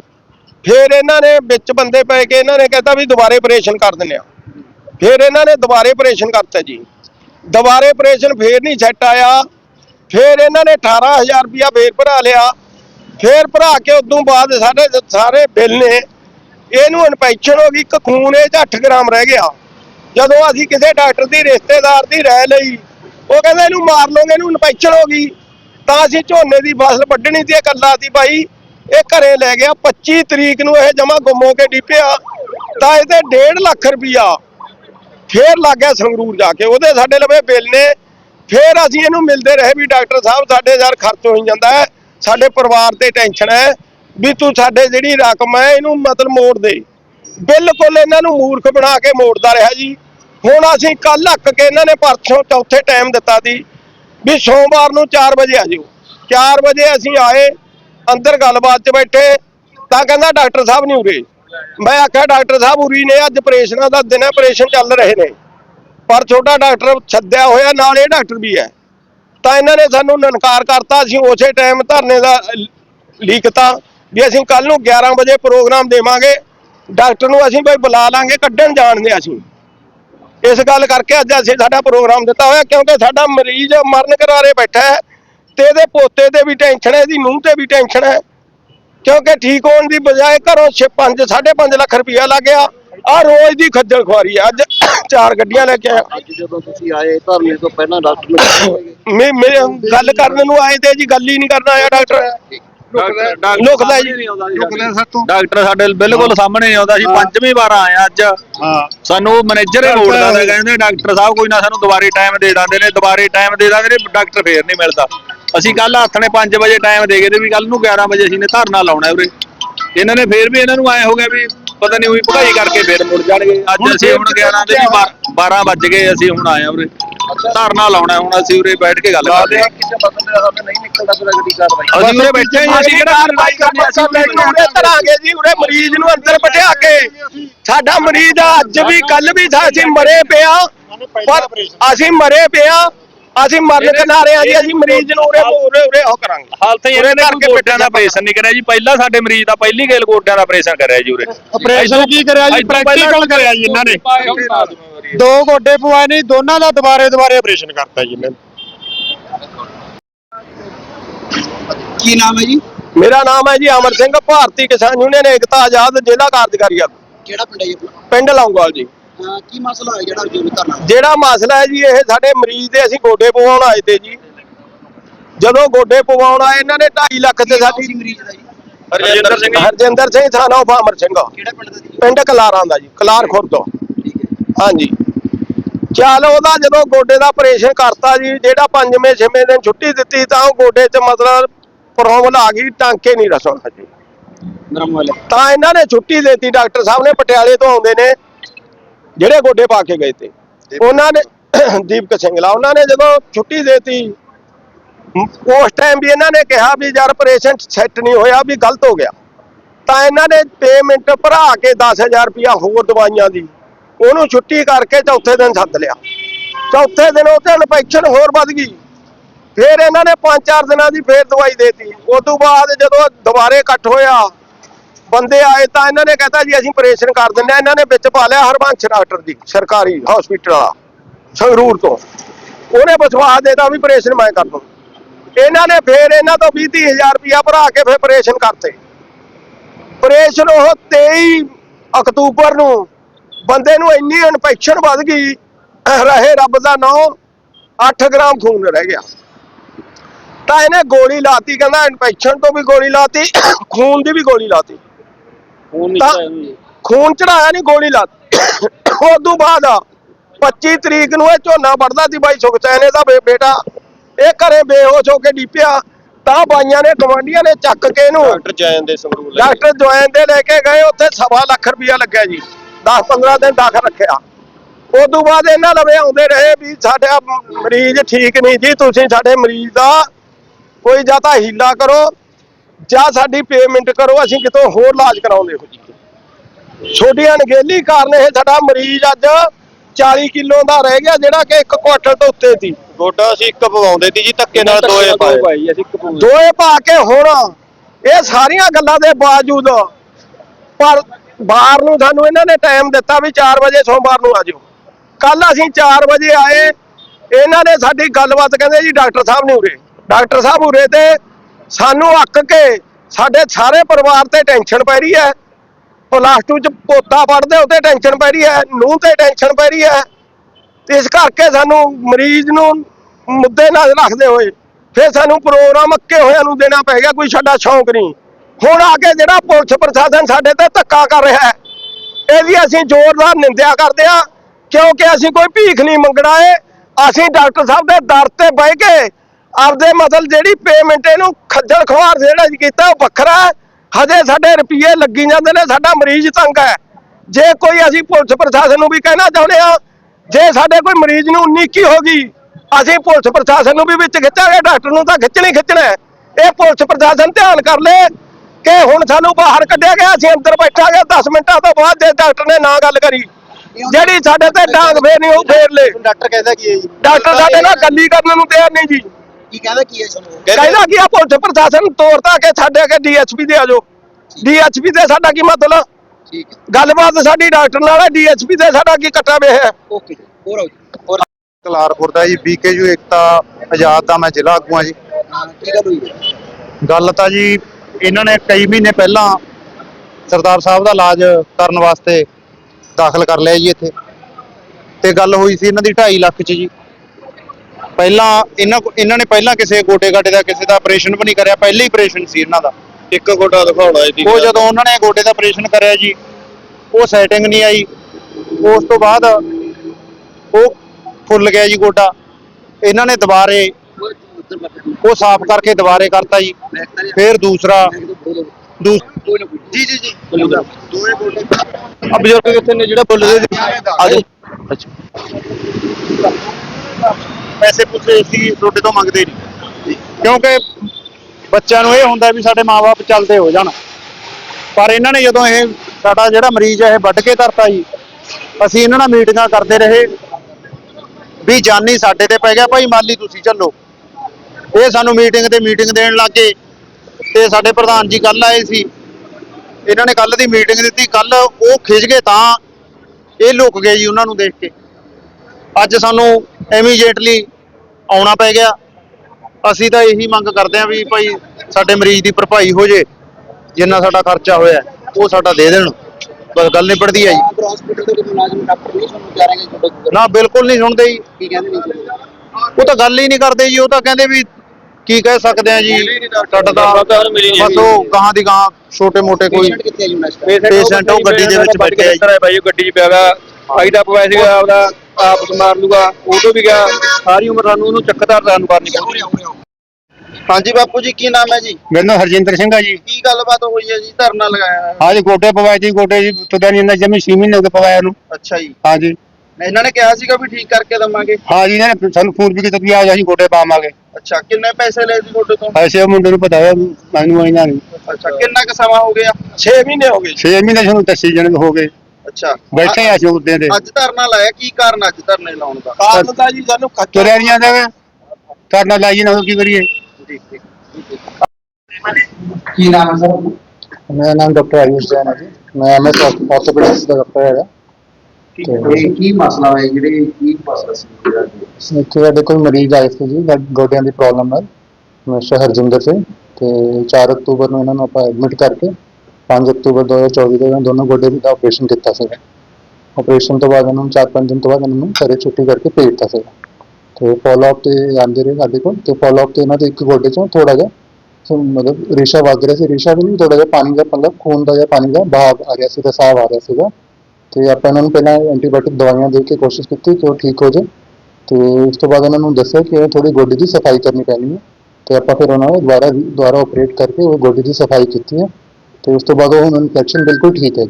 ਫੇਰ ਇਹਨਾਂ ਨੇ ਵਿੱਚ ਬੰਦੇ ਪੈ ਕੇ ਇਹਨਾਂ ਨੇ ਕਹਿਤਾ ਵੀ ਦੁਬਾਰੇ ਆਪਰੇਸ਼ਨ ਕਰ ਦਿੰਦੇ ਆ। ਫੇਰ ਇਹਨਾਂ ਨੇ ਦੁਬਾਰੇ ਆਪਰੇਸ਼ਨ ਕਰਤਾ ਜੀ। ਦੁਬਾਰੇ ਆਪਰੇਸ਼ਨ ਫੇਰ ਨਹੀਂ ਸੈੱਟ ਆਇਆ। ਫੇਰ ਇਹਨਾਂ ਨੇ 18000 ਰੁਪਇਆ ਫੇਰ ਭਰਾ ਲਿਆ। ਫੇਰ ਭਰਾ ਕੇ ਉਦੋਂ ਬਾਅਦ ਸਾਡੇ, ਸਾਰੇ ਬਿੱਲ ਨੇ। ਇਹਨੂੰ ਇਨਫੈਕਸ਼ਨ ਹੋ ਗਈ, ਇੱਕ ਖੂਨ ਇਹ 'ਚ 8 ਗ੍ਰਾਮ ਰਹਿ ਗਿਆ। ਜਦੋਂ ਅਸੀਂ ਕਿਸੇ ਡਾਕਟਰ ਦੀ, ਰਿਸ਼ਤੇਦਾਰ ਦੀ ਰਹਿ ਲਈ, ਉਹ ਕਹਿੰਦਾ ਇਹਨੂੰ ਮਾਰ ਲਓਗੇ, ਇਹਨੂੰ ਇਨਫੈਕਸ਼ਨ ਹੋ ਗਈ, ਤਾਂ ਅਸੀਂ ਝੋਨੇ ਦੀ ਫਸਲ ਵੱਢਣੀ ਸੀ ਇਕੱਲਾ ਸੀ ਭਾਈ। ਇਹ ਘਰੇ ਲੈ ਗਿਆ 25 ਤਰੀਕ ਨੂੰ ਇਹ ਜਮਾ ਗੁੰਮ ਹੋ ਕੇ ਡਿੱਪਿਆ, ਤਾਂ ਇਹਦੇ 1.5 ਲੱਖ ਰੁਪਇਆ ਫੇਰ ਲੱਗ ਗਿਆ ਸੰਗਰੂਰ ਜਾ ਕੇ। ਉਹਦੇ ਸਾਡੇ ਲਵੇ ਬਿੱਲ ਨੇ। ਫੇਰ ਅਸੀਂ ਇਹਨੂੰ ਮਿਲਦੇ ਰਹੇ ਵੀ ਡਾਕਟਰ ਸਾਹਿਬ, ਸਾਡੇ ਯਾਰ ਖਰਚ ਹੋਈ ਜਾਂਦਾ ਹੈ, ਸਾਡੇ ਪਰਿਵਾਰ ਤੇ ਟੈਨਸ਼ਨ ਹੈ, ਵੀ ਤੂੰ ਸਾਡੇ ਜਿਹੜੀ ਰਕਮ ਹੈ, ਇਹਨੂੰ ਮਤਲਬ ਮੋੜ ਦੇ। ਬਿਲਕੁਲ ਇਹਨਾਂ ਨੂੰ ਮੂਰਖ ਬਣਾ ਕੇ ਮੋੜਦਾ ਰਿਹਾ ਜੀ। ਹੁਣ ਅਸੀਂ ਕੱਲ ਹੱਕ ਕੇ ਇਹਨਾਂ ਨੇ ਪਰਸੋਂ ਚੌਥੇ ਟਾਈਮ ਦਿੱਤਾ ਸੀ ਵੀ ਸੋਮਵਾਰ ਨੂੰ 4 ਵਜੇ ਆ ਜਿਓ। 4 ਵਜੇ ਅਸੀਂ ਆਏ, ਅੰਦਰ ਗੱਲਬਾਤ 'ਚ ਬੈਠੇ, ਤਾਂ ਕਹਿੰਦਾ ਡਾਕਟਰ ਸਾਹਿਬ ਨਹੀਂ ਉਰੇ। ਮੈਂ ਆਖਿਆ, ਡਾਕਟਰ ਸਾਹਿਬ, ਉਰੀ ਨੇ ਅੱਜ ਆਪਰੇਸ਼ਨਾਂ ਦਾ ਦਿਨ ਆਪਰੇਸ਼ਨ ਚੱਲ ਰਹੇ ਨੇ। ਪਰ ਛੋਟਾ ਡਾਕਟਰ ਛੱਡਿਆ ਹੋਇਆ, ਨਾਲ ਇਹ ਡਾਕਟਰ ਵੀ ਹੈ। ਤਾਂ ਇਹਨਾਂ ਨੇ ਸਾਨੂੰ ਨਨਕਾਰ ਕਰਤਾ, ਅਸੀਂ ਉਸੇ ਟਾਈਮ ਧਰਨੇ ਦਾ ਲਿਖਤਾ ਵੀ ਅਸੀਂ ਕੱਲ ਨੂੰ 11 ਵਜੇ ਪ੍ਰੋਗਰਾਮ ਦੇਵਾਂਗੇ। ਡਾਕਟਰ ਨੂੰ ਅਸੀਂ ਬਈ ਬੁਲਾ ਲਾਂਗੇ, ਕੱਢਣ ਜਾਣਦੇ ਅਸੀਂ। ਇਸ ਗੱਲ ਕਰਕੇ ਅੱਜ ਅਸੀਂ ਸਾਡਾ ਪ੍ਰੋਗਰਾਮ ਦਿੱਤਾ ਹੋਇਆ ਕਿਉਂਕਿ ਸਾਡਾ ਮਰੀਜ਼ ਮਰਨ ਕਰਾਰੇ ਬੈਠਾ ਹੈ ਤੇ ਇਹਦੇ ਪੋਤੇ ਤੇ ਵੀ ਟੈਨਸ਼ਨ ਹੈ ਇਹਦੀ ਨੂੰਹ ਤੇ ਵੀ ਟੈਨਸ਼ਨ ਹੈ। ਕਿਉਂਕਿ ਠੀਕ ਹੋਣ ਦੀ ਬਜਾਏ ਘਰੋਂ 5 5.5 ਲੱਖ ਰੁਪਇਆ ਲੱਗ ਗਿਆ। ਆ ਰੋਜ਼ ਦੀ ਖੱਜਲ ਖੁਆਰੀ ਹੈ ਅੱਜ ਚਾਰ ਗੱਡੀਆਂ ਲੈ ਕੇ ਆਇਆ। ਅੱਜ ਜਦੋਂ ਤੁਸੀਂ ਆਏ ਧਰਨੇ ਤੋਂ ਪਹਿਲਾਂ ਡਾਕਟਰ ਨੂੰ। ਮੈਂ ਮੇਰੇ ਗੱਲ ਕਰਨ ਨੂੰ ਆਏ ਤੇ ਜੀ ਗੱਲ ਹੀ ਨਹੀਂ ਕਰਨ ਆਇਆ ਡਾਕਟਰ। ਲੁਕਦਾ ਜੀ। ਲੁਕਦਾ ਡਾਕਟਰ ਸਾਡੇ ਬਿਲਕੁਲ ਸਾਹਮਣੇ ਨਹੀਂ ਆਉਂਦਾ। ਸੀ ਪੰਜਵੀਂ ਵਾਰ ਆਏ ਆ ਅੱਜ। ਹਾਂ। ਸਾਨੂੰ ਮੈਨੇਜਰ ਹੀ ਮੋੜਦਾ ਤੇ ਕਹਿੰਦੇ ਡਾਕਟਰ ਸਾਹਿਬ ਕੋਈ ਨਾ ਸਾਨੂੰ ਦੁਬਾਰੇ ਟਾਈਮ ਦੇ ਦਿੰਦੇ ਨੇ। ਦੁਬਾਰੇ ਟਾਈਮ ਦੇ ਦਿੰਦੇ ਨੇ ਡਾਕਟਰ ਫੇਰ ਨਹੀਂ ਮਿਲਦਾ। ਅਸੀਂ ਕੱਲ ਹੱਥ ਨੇ 5 ਵਜੇ ਟਾਈਮ ਦੇ ਗਏ ਤੇ ਵੀ ਕੱਲ ਨੂੰ 11 ਵਜੇ ਅਸੀਂ ਨੇ ਧਰਨਾ ਲਾਉਣਾ ਉਰੇ। ਇਹਨਾਂ ਨੇ ਫੇਰ ਵੀ ਇਹਨਾਂ ਨੂੰ ਐ ਹੋ ਗਿਆ ਵੀ ਪਤਾ ਨਹੀਂ ਉਹੀ ਭਗਾਈ ਕਰਕੇ ਫੇਰ ਮੁੜ ਜਾਣਗੇ। ਅੱਜ ਅਸੀਂ ਹੁਣ 11 ਦੇ ਵੀ 12 ਵੱਜ ਗਏ ਅਸੀਂ ਹੁਣ ਆਏ ਆ ਉਰੇ। ਧਰਨਾ ਲਾਉਣਾ ਹੁਣ ਅਸੀਂ ਉਰੇ ਬੈਠ ਕੇ ਗੱਲ ਕਰਦੇ ਆ ਕਿਸੇ ਮਤਲਬ ਦੇ ਹੱਥ ਨਹੀਂ ਨਿਕਲਦਾ ਫਿਰ ਅਗਲੀ ਕਾਰਵਾਈ। ਅਸੀਂ ਉਰੇ ਬੈਠੇ ਹਾਂ ਅਸੀਂ ਕਾਰਵਾਈ ਕਰਨੀ ਅਸੀਂ ਉਰੇ ਧਰਾਂਗੇ ਜੀ ਉਰੇ ਮਰੀਜ਼ ਨੂੰ ਅੰਦਰ ਬਿਠਾ ਕੇ। ਸਾਡਾ ਮਰੀਜ਼ ਆ, ਅੱਜ ਵੀ ਕੱਲ ਵੀ ਸਾ- ਅਸੀਂ ਮਰੇ ਪਿਆ ਪਰ ਅਸੀਂ ਮਰੇ ਪਿਆ ਅਸੀਂ ਮਰਨ ਕਿਨਾਰੇ ਆ ਜੀ? ਅਸੀਂ ਮਰੀਜ਼ ਨੂੰ ਉਰੇ ਉਰੇ ਉਰੇ ਉਹ ਕਰਾਂਗੇ। ਹਾਲ ਤਾਂ ਉਰੇ ਇਹਨਾਂ ਨੇ ਧਰ ਕੇ ਗੋਡਿਆਂ ਦਾ ਆਪਰੇਸ਼ਨ ਨਹੀਂ ਕਰਿਆ ਜੀ। ਪਹਿਲਾਂ ਸਾਡੇ ਮਰੀਜ਼ ਦਾ ਪਹਿਲੀ ਗੇਲ ਗੋਡਿਆਂ ਦਾ ਆਪਰੇਸ਼ਨ ਕਰਿਆ ਜੀ ਉਰੇ। ਆਪਰੇਸ਼ਨ ਕੀ ਕਰਿਆ ਜੀ? ਪ੍ਰੈਕਟੀਕਲ ਕਰਿਆ ਜੀ ਇਹਨਾਂ ਨੇ। ਦੋ ਗੋਡੇ ਪਵਾਏ ਨਹੀਂ ਦੋਨਾਂ ਦਾ ਦੁਬਾਰੇ ਦੁਬਾਰੇ ਆਪਰੇਸ਼ਨ ਕਰਤਾ ਜੀ ਨੇ। ਕੀ ਨਾਮ ਹੈ ਜੀ? ਮੇਰਾ ਨਾਮ ਹੈ ਜੀ ਅਮਰ ਸਿੰਘ ਭਾਰਤੀ ਕਿਸਾਨ ਯੂਨੀਅਨ ਏਕਤਾ ਆਜ਼ਾਦ ਜ਼ਿਲ੍ਹਾ ਕਾਰਜਕਾਰੀ ਆਗੂ ਕਿਹੜਾ ਪਿੰਡ ਹੈ ਜੀ ਆਪਣਾ? ਪਿੰਡ ਲੌਂਗਵਾਲ ਜੀ। ਅਹ ਕੀ ਮਸਲਾ ਹੈ ਜਿਹੜਾ ਜੋ ਵੀ ਧਰਨਾ? ਜਿਹੜਾ ਮਸਲਾ ਹੈ ਜੀ ਇਹ ਸਾਡੇ ਮਰੀਜ਼ ਦੇ ਅਸੀਂ ਗੋਡੇ ਪਵਾਉਣ ਆਏ ਤੇ ਜੀ। ਜਦੋਂ ਗੋਡੇ ਪਵਾਉਣ ਆਏ ਇਹਨਾਂ ਨੇ 2.5 ਲੱਖ ਤੇ ਸਾਡੀ ਸੀ ਮਰੀਜ਼ ਦਾ ਜੀ? ਹਰਜਿੰਦਰ ਸਿੰਘ। ਹਰਜਿੰਦਰ ਸਿੰਘ ਥਾਣਾ of ਅਮਰ ਸਿੰਘ। ਕਿਹੜਾ ਪਿੰਡ ਦਾ ਜੀ? ਪਿੰਡ ਕਲਾਰਾਂ ਦਾ ਜੀ ਕਲਾਰ ਖੁਰਦ। ਤੋਂ ਹਾਂਜੀ। ਚੱਲ ਉਹਦਾ ਜਦੋਂ ਗੋਡੇ ਦਾ ਆਪਰੇਸ਼ਨ ਕਰਤਾ ਜੀ ਜਿਹੜਾ ਪੰਜਵੇਂ ਛੇਵੇਂ ਦਿਨ ਛੁੱਟੀ ਦਿੱਤੀ ਤਾਂ ਉਹ ਗੋਡੇ 'ਚ ਮਤਲਬ ਪ੍ਰੋਬਲਮ ਆ ਗਈ ਟਾਂਕੇ ਨਹੀਂ ਰਸਣ ਹਜੇ ਤਾਂ ਇਹਨਾਂ ਨੇ ਛੁੱਟੀ ਦਿੱਤੀ ਡਾਕਟਰ ਸਾਹਿਬ ਨੇ ਪਟਿਆਲੇ ਤੋਂ ਆਉਂਦੇ ਨੇ ਜਿਹੜੇ ਗੋਡੇ ਪਾ ਕੇ ਗਏ ਤੇ। ਉਹਨਾਂ ਨੇ ਦੀਪਕ ਸਿੰਘਲਾ ਉਹਨਾਂ ਨੇ ਜਦੋਂ ਛੁੱਟੀ ਦੇਤੀ ਉਸ ਟਾਈਮ ਵੀ ਇਹਨਾਂ ਨੇ ਕਿਹਾ ਵੀ ਯਾਰ ਆਪਰੇਸ਼ਨ ਸੈੱਟ ਨਹੀਂ ਹੋਇਆ ਵੀ ਗਲਤ ਹੋ ਗਿਆ। ਤਾਂ ਇਹਨਾਂ ਨੇ ਪੇਮੈਂਟ ਭਰਾ ਕੇ 10000 ਰੁਪਇਆ ਹੋਰ ਦਵਾਈਆਂ ਦੀ ਉਹਨੂੰ ਛੁੱਟੀ ਕਰਕੇ ਚੌਥੇ ਦਿਨ ਸੱਦ ਲਿਆ। ਚੌਥੇ ਦਿਨ ਉਹ ਤੇ ਇਨਫੈਕਸ਼ਨ ਹੋਰ ਵੱਧ ਗਈ। ਫਿਰ ਇਹਨਾਂ ਨੇ 5-4 ਦਿਨਾਂ ਦੀ ਫੇਰ ਦਵਾਈ ਦੇਤੀ। ਉਸ ਤੋਂ ਬਾਅਦ ਜਦੋਂ ਦੁਬਾਰੇ ਇਕੱਠ ਹੋਇਆ, ਬੰਦੇ ਆਏ ਤਾਂ ਇਹਨਾਂ ਨੇ ਕਹਤਾ ਜੀ ਅਸੀਂ ਆਪਰੇਸ਼ਨ ਕਰ ਦਿੰਦੇ ਆ ਇਹਨਾਂ ਨੇ ਵਿੱਚ ਪਾ ਲਿਆ ਹਰਬੰਸ ਡਾਕਟਰ ਦੀ, ਸਰਕਾਰੀ ਹਸਪੀਟਲ ਵਾਲਾ, ਸੰਗਰੂਰ ਤੋਂ। ਉਹਨੇ ਵਿਸ਼ਵਾਸ ਦੇਤਾ ਵੀ ਆਪਰੇਸ਼ਨ ਮੈਂ ਕਰ ਦੂੰ। ਇਹਨਾਂ ਨੇ ਫੇਰ ਇਹਨਾਂ ਤੋਂ 20 ਹਜ਼ਾਰ ਰੁਪਇਆ ਭਰਾ ਕੇ ਫੇਰ ਆਪਰੇਸ਼ਨ ਕਰਤੇ। ਆਪਰੇਸ਼ਨ ਉਹ 23 ਅਕਤੂਬਰ ਨੂੰ ਬੰਦੇ ਨੂੰ ਇੰਨੀ ਇਨਫੈਕਸ਼ਨ ਵੱਧ ਗਈ ਰਹੇ ਰੱਬ ਦਾ ਨਾਮ 8 ਗ੍ਰਾਮ ਖੂਨ ਰਹਿ ਗਿਆ। ਤਾਂ ਇਹਨੇ ਗੋਲੀ ਲਾਤੀ ਕਹਿੰਦਾ ਇਨਫੈਕਸ਼ਨ ਤੋਂ ਵੀ ਗੋਲੀ ਲਾਤੀ ਖੂਨ ਦੀ ਵੀ ਗੋਲੀ ਲਾਤੀ। ਤਾਂ ਖੂਨ ਚੜਾਇਆ ਨਹੀਂ ਗੋਲੀ ਲਾਤੀ। ਉਸ ਤੋਂ ਬਾਅਦ 25 ਤਰੀਕ ਨੂੰ ਇਹ ਝੋਨਾ ਵੜਦਾ ਸੀ ਬਾਈ ਸੁਖਚੈਨ ਇਹਦਾ ਬੇ- ਬੇਟਾ ਇਹ ਘਰੇ ਬੇਹੋਸ਼ ਹੋ ਕੇ ਡਿੱਪਿਆ। ਤਾਂ ਬਾਈਆਂ ਨੇ ਗਵਾਂਢੀਆਂ ਨੇ ਚੱਕ ਕੇ ਇਹਨੂੰ ਡਾਕਟਰ ਜੈਨ ਦੇ ਸੰਗਰੂਰ ਡਾਕਟਰ ਜੋਇਨ ਦੇ ਲੈ ਕੇ ਗਏ ਉੱਥੇ ਸਵਾ ਲੱਖ ਰੁਪਇਆ ਲੱਗਿਆ ਜੀ। 10-15 ਦਿਨ ਦਾਖਲ ਰੱਖਿਆ। ਉਸ ਤੋਂ ਬਾਅਦ ਇਹਨਾਂ ਲਵੇ ਆਉਂਦੇ ਰਹੇ ਵੀ ਸਾਡਾ ਮਰੀਜ਼ ਠੀਕ ਨਹੀਂ ਜੀ ਤੁਸੀਂ ਸਾਡੇ ਮਰੀਜ਼ ਦਾ ਕੋਈ ਜਾਂ ਤਾਂ ਹੀਲਾ ਕਰੋ ਜਾਂ ਸਾਡੀ ਪੇਮੈਂਟ ਕਰੋ ਅਸੀਂ ਕਿਤੋਂ ਹੋਰ ਇਲਾਜ ਕਰਾਉਂਦੇ ਹੋ ਜੀ। ਛੋਟੀ ਅਣਗਹਿਲੀ ਕਾਰਨ ਇਹ ਸਾਡਾ ਮਰੀਜ਼ ਅੱਜ 40 ਕਿਲੋ ਦਾ ਰਹਿ ਗਿਆ ਜਿਹੜਾ ਕਿ ਇੱਕ ਕੁਆਟਲ ਤੋਂ ਉੱਤੇ ਸੀ। ਗੋਡਾ ਅਸੀਂ ਇੱਕ ਪਵਾਉਂਦੇ ਸੀ ਜੀ ਧੱਕੇ ਨਾਲ ਦੋਏ ਪਾਏ। ਦੋਏ ਪਾ ਕੇ ਹੁਣ ਇਹ ਸਾਰੀਆਂ ਗੱਲਾਂ ਦੇ ਬਾਵਜੂਦ ਪਰ ਬਾਹਰ ਨੂੰ ਸਾਨੂੰ ਇਹਨਾਂ ਨੇ ਟਾਈਮ ਦਿੱਤਾ ਵੀ 4 ਵਜੇ ਸੋਮਵਾਰ ਨੂੰ ਆ ਜਾਓ ਕੱਲ ਅਸੀਂ 4 ਵਜੇ ਆਏ, ਇਹਨਾਂ ਨੇ ਸਾਡੀ ਗੱਲਬਾਤ ਕਹਿੰਦੇ ਜੀ ਡਾਕਟਰ ਸਾਹਿਬ ਨਹੀਂ ਉਰੇ। ਡਾਕਟਰ ਸਾਹਿਬ ਉਰੇ ਤੇ ਸਾਨੂੰ ਅੱਕ ਕੇ ਸਾਡੇ ਸਾਰੇ ਪਰਿਵਾਰ ਤੇ ਟੈਨਸ਼ਨ ਪੈ ਰਹੀ ਹੈ। ਪਲੱਸ 2 ਚ ਪੋਤਾ ਪੜਦੇ ਉੱਤੇ ਟੈਨਸ਼ਨ ਪੈ ਰਹੀ ਹੈ, ਨੂੰਹ ਤੇ ਟੈਨਸ਼ਨ ਪੈ ਰਹੀ ਹੈ। ਤੇ ਇਸ ਕਰਕੇ ਸਾਨੂੰ ਮਰੀਜ਼ ਨੂੰ ਮੁੱਦੇ ਨਾਲ ਰੱਖਦੇ ਹੋਏ ਫਿਰ ਸਾਨੂੰ ਪ੍ਰੋਗਰਾਮ ਅੱਕੇ ਹੋਇਆਂ ਨੂੰ ਦੇਣਾ ਪੈ ਗਿਆ, ਕੋਈ ਸਾਡਾ ਸ਼ੌਂਕ ਨਹੀਂ। ਹੁਣ ਆ ਕੇ ਜਿਹੜਾ ਪੁਲਿਸ ਪ੍ਰਸ਼ਾਸਨ ਸਾਡੇ ਤੇ ਧੱਕਾ ਕਰ ਰਿਹਾ ਹੈ, ਇਹਦੀ ਅਸੀਂ ਜ਼ੋਰਦਾਰ ਨਿੰਦਿਆ ਕਰਦੇ ਆ ਕਿਉਂਕਿ ਅਸੀਂ ਕੋਈ ਭੀਖ ਨਹੀਂ ਮੰਗਣਾ ਏ। ਅਸੀਂ ਡਾਕਟਰ ਸਾਹਿਬ ਦੇ ਦਰ ਤੇ ਬਹਿ ਕੇ ਆਪਦੇ ਮਤਲਬ ਜਿਹੜੀ ਪੇਮੈਂਟ ਇਹਨੂੰ ਖੱਜਲ ਖਵਾਰ ਜਿਹੜਾ ਕੀਤਾ ਉਹ ਵੱਖਰਾ ਹਜੇ ਸਾਡੇ ਰੁਪਏ ਲੱਗੀ ਜਾਂਦੇ ਨੇ, ਸਾਡਾ ਮਰੀਜ਼ ਤੰਗ ਹੈ। ਜੇ ਕੋਈ ਅਸੀਂ ਪੁਲਿਸ ਪ੍ਰਸ਼ਾਸਨ ਨੂੰ ਵੀ ਕਹਿਣਾ ਚਾਹੁੰਦੇ ਆ ਜੇ ਸਾਡੇ ਕੋਈ ਮਰੀਜ਼ ਨੂੰ 19 ਹੋ ਗਈ, ਅਸੀਂ ਪੁਲਿਸ ਪ੍ਰਸ਼ਾਸਨ ਨੂੰ ਵੀ ਵਿੱਚ ਖਿੱਚਾਂਗੇ, ਡਾਕਟਰ ਨੂੰ ਤਾਂ ਖਿੱਚਣੀ ਖਿੱਚਣਾ ਇਹ ਪੁਲਿਸ ਪ੍ਰਸ਼ਾਸਨ ਧਿਆਨ ਕਰ ਲੇ। ਕਿ ਹੁਣ ਸਾਨੂੰ ਬਾਹਰ ਕੱਢਿਆ ਗਿਆ ਅਸੀਂ ਅੰਦਰ ਬੈਠਾਂਗੇ 10 ਮਿੰਟਾਂ ਤੋਂ ਬਾਅਦ ਜੇ ਡਾਕਟਰ ਨੇ ਨਾ ਗੱਲ ਕਰੀ ਜਿਹੜੀ ਸਾਡੇ ਤੇ ਡਾਂਗ ਫੇਰਨੀ ਉਹ ਫੇਰ ਲੇ। ਡਾਕਟਰ ਕਹਿੰਦਾ ਕੀ ਹੈ ਜੀ? ਡਾਕਟਰ ਸਾਡੇ ਨਾਲ ਗੱਲੀ ਕਰਨ ਨੂੰ ਤਿਆਰ ਨਹੀਂ ਜੀ। ਕੀ ਕਹਿੰਦਾ ਕੀ ਹੈ ਸਾਨੂੰ ਕਹਿੰਦਾ ਕਿ ਆ ਪੁਲਿਸ ਪ੍ਰਸ਼ਾਸਨ ਤੋਰਤਾ ਕਿ ਸਾਡੇ ਅੱਗੇ ਡੀਐਸਪੀ ਦੇ ਆ ਜਾਓ। ਡੀਐਸਪੀ ਦੇ ਸਾਡਾ ਕੀ ਮਤਲਬ? ਠੀਕ ਹੈ। ਗੱਲਬਾਤ ਸਾਡੀ ਡਾਕਟਰ ਨਾਲ ਹੈ ਡੀਐਸਪੀ ਦੇ ਸਾਡਾ ਕੀ ਕੱਟਾ ਵੇ ਹੈ। ਓਕੇ ਜੀ। ਹੋਰ ਆਓ ਜੀ। ਹੋਰ ਕਲਾਰਪੁਰ ਦਾ ਜੀ ਬੀਕੇਯੂ ਏਕਤਾ ਆਜ਼ਾਦ ਦਾ ਮੈਂ ਜ਼ਿਲ੍ਹਾ ਆਗੂ ਹਾਂ ਜੀ। ਹਾਂ, ਕੀ ਗੱਲ ਹੋਈ ਹੈ? ਗੱਲ ਤਾਂ ਜੀ ਇਹਨਾਂ ਨੇ ਕਈ ਮਹੀਨੇ ਪਹਿਲਾਂ ਸਰਦਾਰ ਸਾਹਿਬ ਦਾ ਇਲਾਜ ਕਰਨ ਵਾਸਤੇ ਦਾਖਲ ਕਰ ਲਿਆ ਜੀ ਇੱਥੇ। ਤੇ ਗੱਲ ਹੋਈ ਸੀ ਇਹਨਾਂ ਦੀ 2.5 ਲੱਖ ਚ ਜੀ। ਪਹਿਲਾਂ ਇਹਨਾਂ ਕੋ- ਇਹਨਾਂ ਨੇ ਪਹਿਲਾਂ ਕਿਸੇ ਗੋਡੇ ਗਾਡੇ ਦਾ ਕਿਸੇ ਦਾ ਆਪਰੇਸ਼ਨ ਵੀ ਨਹੀਂ ਕਰਿਆ ਪਹਿਲਾਂ ਹੀ ਆਪਰੇਸ਼ਨ ਸੀ ਇਹਨਾਂ ਦਾ। ਇੱਕ ਗੋਡਾ ਦਿਖਾਉਣਾ ਜੀ। ਉਹ ਜਦੋਂ ਉਹਨਾਂ ਨੇ ਗੋਡੇ ਦਾ ਆਪਰੇਸ਼ਨ ਕਰਿਆ ਜੀ ਉਹ ਸੈਟਿੰਗ ਨਹੀਂ ਆਈ। ਉਸ ਤੋਂ ਬਾਅਦ ਉਹ ਫੁੱਲ ਗਿਆ ਜੀ ਗੋਡਾ। ਇਹਨਾਂ ਨੇ ਦੁਬਾਰੇ ਉਹ ਸਾਫ਼ ਕਰਕੇ ਦੁਬਾਰੇ ਕਰਤਾ ਜੀ। ਫਿਰ ਦੂਸਰਾ ਦੂ- ਜੀ ਜੀ ਜੀ। ਆ ਬਜ਼ੁਰਗ ਕਿੱਥੇ ਨੇ ਜਿਹੜਾ ਪੈਸੇ ਪੁੱਛੇ ਅਸੀਂ ਤੁਹਾਡੇ ਤੋਂ ਮੰਗਦੇ ਨਹੀਂ। ਕਿਉਂਕਿ ਬੱਚਿਆਂ ਨੂੰ ਇਹ ਹੁੰਦਾ ਵੀ ਸਾਡੇ ਮਾਪੇ ਚੱਲਦੇ ਹੋ ਜਾਣ। ਪਰ ਇਹਨਾਂ ਨੇ ਜਦੋਂ ਇਹ ਸਾਡਾ ਜਿਹੜਾ ਮਰੀਜ਼ ਹੈ ਇਹ ਵੱਢ ਕੇ ਧਰਤਾ ਜੀ ਅਸੀਂ ਇਹਨਾਂ ਨਾਲ ਮੀਟਿੰਗਾਂ ਕਰਦੇ ਰਹੇ। ਵੀ ਜਾਨੀ ਸਾਡੇ ਤੇ ਪੈ ਗਿਆ ਭਾਈ ਮਾਲੀ ਤੁਸੀਂ ਚੱਲੋ। ਇਹ ਸਾਨੂੰ ਮੀਟਿੰਗ ਤੇ ਮੀਟਿੰਗ ਦੇਣ ਲੱਗੇ ਤੇ ਸਾਡੇ ਪ੍ਰਧਾਨ ਜੀ ਕੱਲ ਆਏ ਸੀ। ਇਹਨਾਂ ਨੇ ਕੱਲ ਦੀ ਮੀਟਿੰਗ ਦਿੱਤੀ। ਕੱਲ ਉਹ ਖਿੱਚ ਗਏ ਤਾਂ ਇਹ ਲੁਕ ਗਏ ਜੀ ਉਹਨਾਂ ਨੂੰ ਦੇਖ ਕੇ। ਅੱਜ ਸਾਨੂੰ ਇਮੀਡੀਏਟਲੀ ਆਉਣਾ ਪੈ ਗਿਆ। ਅਸੀਂ ਤਾਂ ਇਹੀ ਮੰਗ ਕਰਦੇ ਹਾਂ ਵੀ ਭਾਈ ਸਾਡੇ ਮਰੀਜ਼ ਦੀ ਭਰਪਾਈ ਹੋ ਜੇ, ਜਿੰਨਾ ਸਾਡਾ ਖਰਚਾ ਹੋਇਆ, ਉਹ ਸਾਡਾ ਦੇ ਦੇਣ। ਬਸ ਗੱਲ ਨਿਬੜਦੀ ਹੈ ਜੀ। ਹਸਪੀਟਲ ਦੇ ਮੁਲਾਜ਼ਮ ਡਾਕਟਰ ਨਹੀਂ ਸਾਨੂੰ ਕਹਿ ਰਹੇ ਨਾ, ਬਿਲਕੁਲ ਨਹੀਂ ਸੁਣਦੇ ਜੀ ਕੀ ਕਹਿੰਦੇ ਨਹੀਂ ਜੀ। ਉਹ ਤਾਂ ਗੱਲ ਹੀ ਨਹੀਂ ਕਰਦੇ ਜੀ। ਉਹ ਤਾਂ ਕਹਿੰਦੇ ਵੀ ਕੀ ਕਹਿ ਸਕਦੇ ਆ ਜੀ? ਸਾਡਾ ਤਾਂ ਬਸ ਉਹ ਗਾਂ ਦੀ ਗਾਂ ਛੋਟੇ ਮੋਟੇ ਕੋਈ ਪੇਸ਼ੈਂਟ ਉਹ ਗੱਡੀ ਦੇ ਵਿੱਚ ਬੈਠੇ ਆ ਜੀ। ਭਾਈ? ਉਹ ਗੱਡੀ 'ਚ ਪਿਆਗਾ ਫਾਇਦਾ ਪਵਾਇਆ ਸੀਗਾ ਆਪਦਾ ਆਪ ਮਾਰ ਲੂਗਾ। ਉਹ ਤੋਂ ਵੀ ਗਿਆ। ਸਾਰੀ ਉਮਰ ਸਾਨੂੰ ਉਹਨੂੰ ਚੱਕਦਾਰ ਸਾਨੂੰ ਕਰਨੀ ਪਊਗੀ ਹਾਂਜੀ ਬਾਪੂ ਜੀ ਕੀ ਨਾਮ ਹੈ ਜੀ? ਮੇਰਾ ਨਾਮ ਹਰਜਿੰਦਰ ਸਿੰਘ ਆ ਜੀ। ਕੀ ਗੱਲਬਾਤ ਹੋਈ ਹੈ ਜੀ? ਧਰਨਾ ਲਗਾਇਆ ਹੈ ਜੀ ਗੋਡੇ ਪਵਾਏ ਜੀ ਗੋਡੇ ਜੀ ਤੁਦਾ ਨਹੀਂ ਇਹਨਾਂ ਜਮੀ 6 ਮਹੀਨੇ ਹੋ ਗਏ ਪਵਾਇਆ ਨੂੰ। ਅੱਛਾ ਜੀ। ਹਾਂ ਜੀ ਇਹਨਾਂ ਨੇ ਕਿਹਾ ਸੀਗਾ ਵੀ ਠੀਕ ਕਰਕੇ ਦਵਾਂਗੇ। ਹਾਂ ਜੀ ਇਹਨਾਂ ਨੇ ਸਾਨੂੰ ਫੋਨ ਵੀ ਕੀਤਾ ਵੀ ਆ ਜਾ ਅਸੀਂ ਗੋਡੇ ਪਾਵਾਂਗੇ। ਅੱਛਾ ਕਿੰਨੇ ਪੈਸੇ ਲਏ ਸੀ ਤੁਹਾਡੇ ਤੋਂ? ਐਸੇ ਉਹ ਮੁੰਡੇ ਨੂੰ ਪਤਾ ਹੈ ਮੈਨੂੰ ਇਹਨਾਂ ਨੂੰ ਅੱਛਾ ਕਿੰਨਾ ਕੁ ਸਮਾਂ ਹੋ ਗਿਆ? 6 ਮਹੀਨੇ ਹੋ ਗਏ। 6 ਮਹੀਨੇ ਸਾਨੂੰ ਦੱਸੀ ਜਣ ਹੋ ਗਏ। ਅੱਛਾ। ਬੈਠੇ ਆ ਉਦੋਂ ਦੇ। ਅੱਜ ਧਰਨਾ ਲਾਇਆ ਕੀ ਕਾਰਨ ਅੱਜ ਧਰਨੇ ਲਾਉਣ ਦਾ? ਕਾਰਨ ਤਾਂ ਜੀ ਸਾਨੂੰ ਤੁਰਿਆ ਨਹੀਂ ਜਾਂਦਾ ਵਾ ਕਰਨਾ ਲਾਈ ਨਾ ਕੀ ਕਰੀਏ? ਠੀਕ ਠੀਕ ਕੀ ਨਾਮ ਹੈ ਸਰ? ਮੇਰਾ ਨਾਮ ਡਾਕਟਰ ਆਯੂਸ਼ ਜੈਨ ਹੈ ਜੀ। ਮੈਂ ਐਮਐਸ ਆਰਥੋਪੈਡਿਕਸ ਦਾ ਡਾਕਟਰ ਹੈਗਾ। ਇਹ ਕੀ ਮਸਲਾ ਹੈ ਜਿਹੜੇ ਕੀ ਮਸਲਾ ਸੀ? ਜਿਹੜਾ? ਇੱਥੇ ਸਾਡੇ ਕੋਲ ਮਰੀਜ਼ ਆਏ ਸੀ ਜੀ ਗ- ਗੋਡਿਆਂ ਦੀ ਪ੍ਰੋਬਲਮ ਨਾਲ ਮਿਸਟਰ ਹਰਜਿੰਦਰ ਸਿੰਘ ਤੇ 4 ਅਕਤੂਬਰ ਨੂੰ ਇਹਨਾਂ ਨੂੰ ਆਪਾਂ ਐਡਮਿਟ ਕਰਕੇ 5 ਅਕਤੂਬਰ 2024 ਦੇ ਇਹਨਾਂ ਦੋਨੋਂ ਗੋਡੇ ਦਾ ਆਪਰੇਸ਼ਨ ਕੀਤਾ ਸੀਗਾ। ਆਪਰੇਸ਼ਨ ਤੋਂ ਬਾਅਦ ਉਹਨਾਂ ਨੂੰ 4-5 ਦਿਨ ਤੋਂ ਬਾਅਦ ਉਹਨਾਂ ਨੂੰ ਘਰੇ ਛੁੱਟੀ ਕਰਕੇ ਭੇਜ ਦਿੱਤਾ ਸੀਗਾ। ਤੇ ਫਾਲੋ ਅਪ ਤੇ ਆਉਂਦੇ ਰਹੇ ਸਾਡੇ ਕੋਲ। ਤੇ ਫਾਲੋ ਅਪ ਤੇ ਇਹਨਾਂ ਦੇ ਇੱਕ ਗੋਡੇ ਚੋਂ ਥੋੜਾ ਜਿਹਾ ਸੋ ਮਤਲਬ ਰੇਸ਼ਾ ਵਗ ਰਿਹਾ ਸੀ। ਰੇਸ਼ਾ ਵੀ ਨਹੀਂ ਥੋੜਾ ਜਿਹਾ ਪਾਣੀ ਦਾ ਮਤਲਬ ਖੂਨ ਦਾ ਜਾਂ ਪਾਣੀ ਦਾ ਬਹਾਵ ਆ ਰਿਹਾ ਸੀ ਤੇ ਸਾਹ ਆ ਰਿਹਾ ਸੀਗਾ। ਤੇ ਆਪਾਂ ਇਹਨਾਂ ਨੂੰ ਪਹਿਲਾਂ ਐਂਟੀਬਾਇਓਟਿਕ ਦਵਾਈਆਂ ਦੇ ਕੇ ਕੋਸ਼ਿਸ਼ ਕੀਤੀ ਕਿ ਉਹ ਠੀਕ ਹੋ ਜਾਏ ਤੇ ਉਸ ਤੋਂ ਬਾਅਦ ਉਹਨਾਂ ਨੂੰ ਦੱਸਿਆ ਕਿ ਥੋੜੀ ਗੋਡੇ ਦੀ ਸਫ਼ਾਈ ਕਰਨੀ ਪੈਣੀ ਹੈ ਤੇ ਆਪਾਂ ਫਿਰ ਉਹਨਾਂ ਨੂੰ ਦੁਬਾਰਾ ਦੁਬਾਰਾ ਆਪਰੇਟ ਕਰਕੇ ਉਹ ਗੋਡੇ ਦੀ ਸਫ਼ਾਈ ਕੀਤੀ ਹੈ ਤੇ ਉਸ ਤੋਂ ਬਾਅਦ ਉਹ ਹੁਣ ਇਨਫੈਕਸ਼ਨ ਬਿਲਕੁਲ ਠੀਕ ਹੈ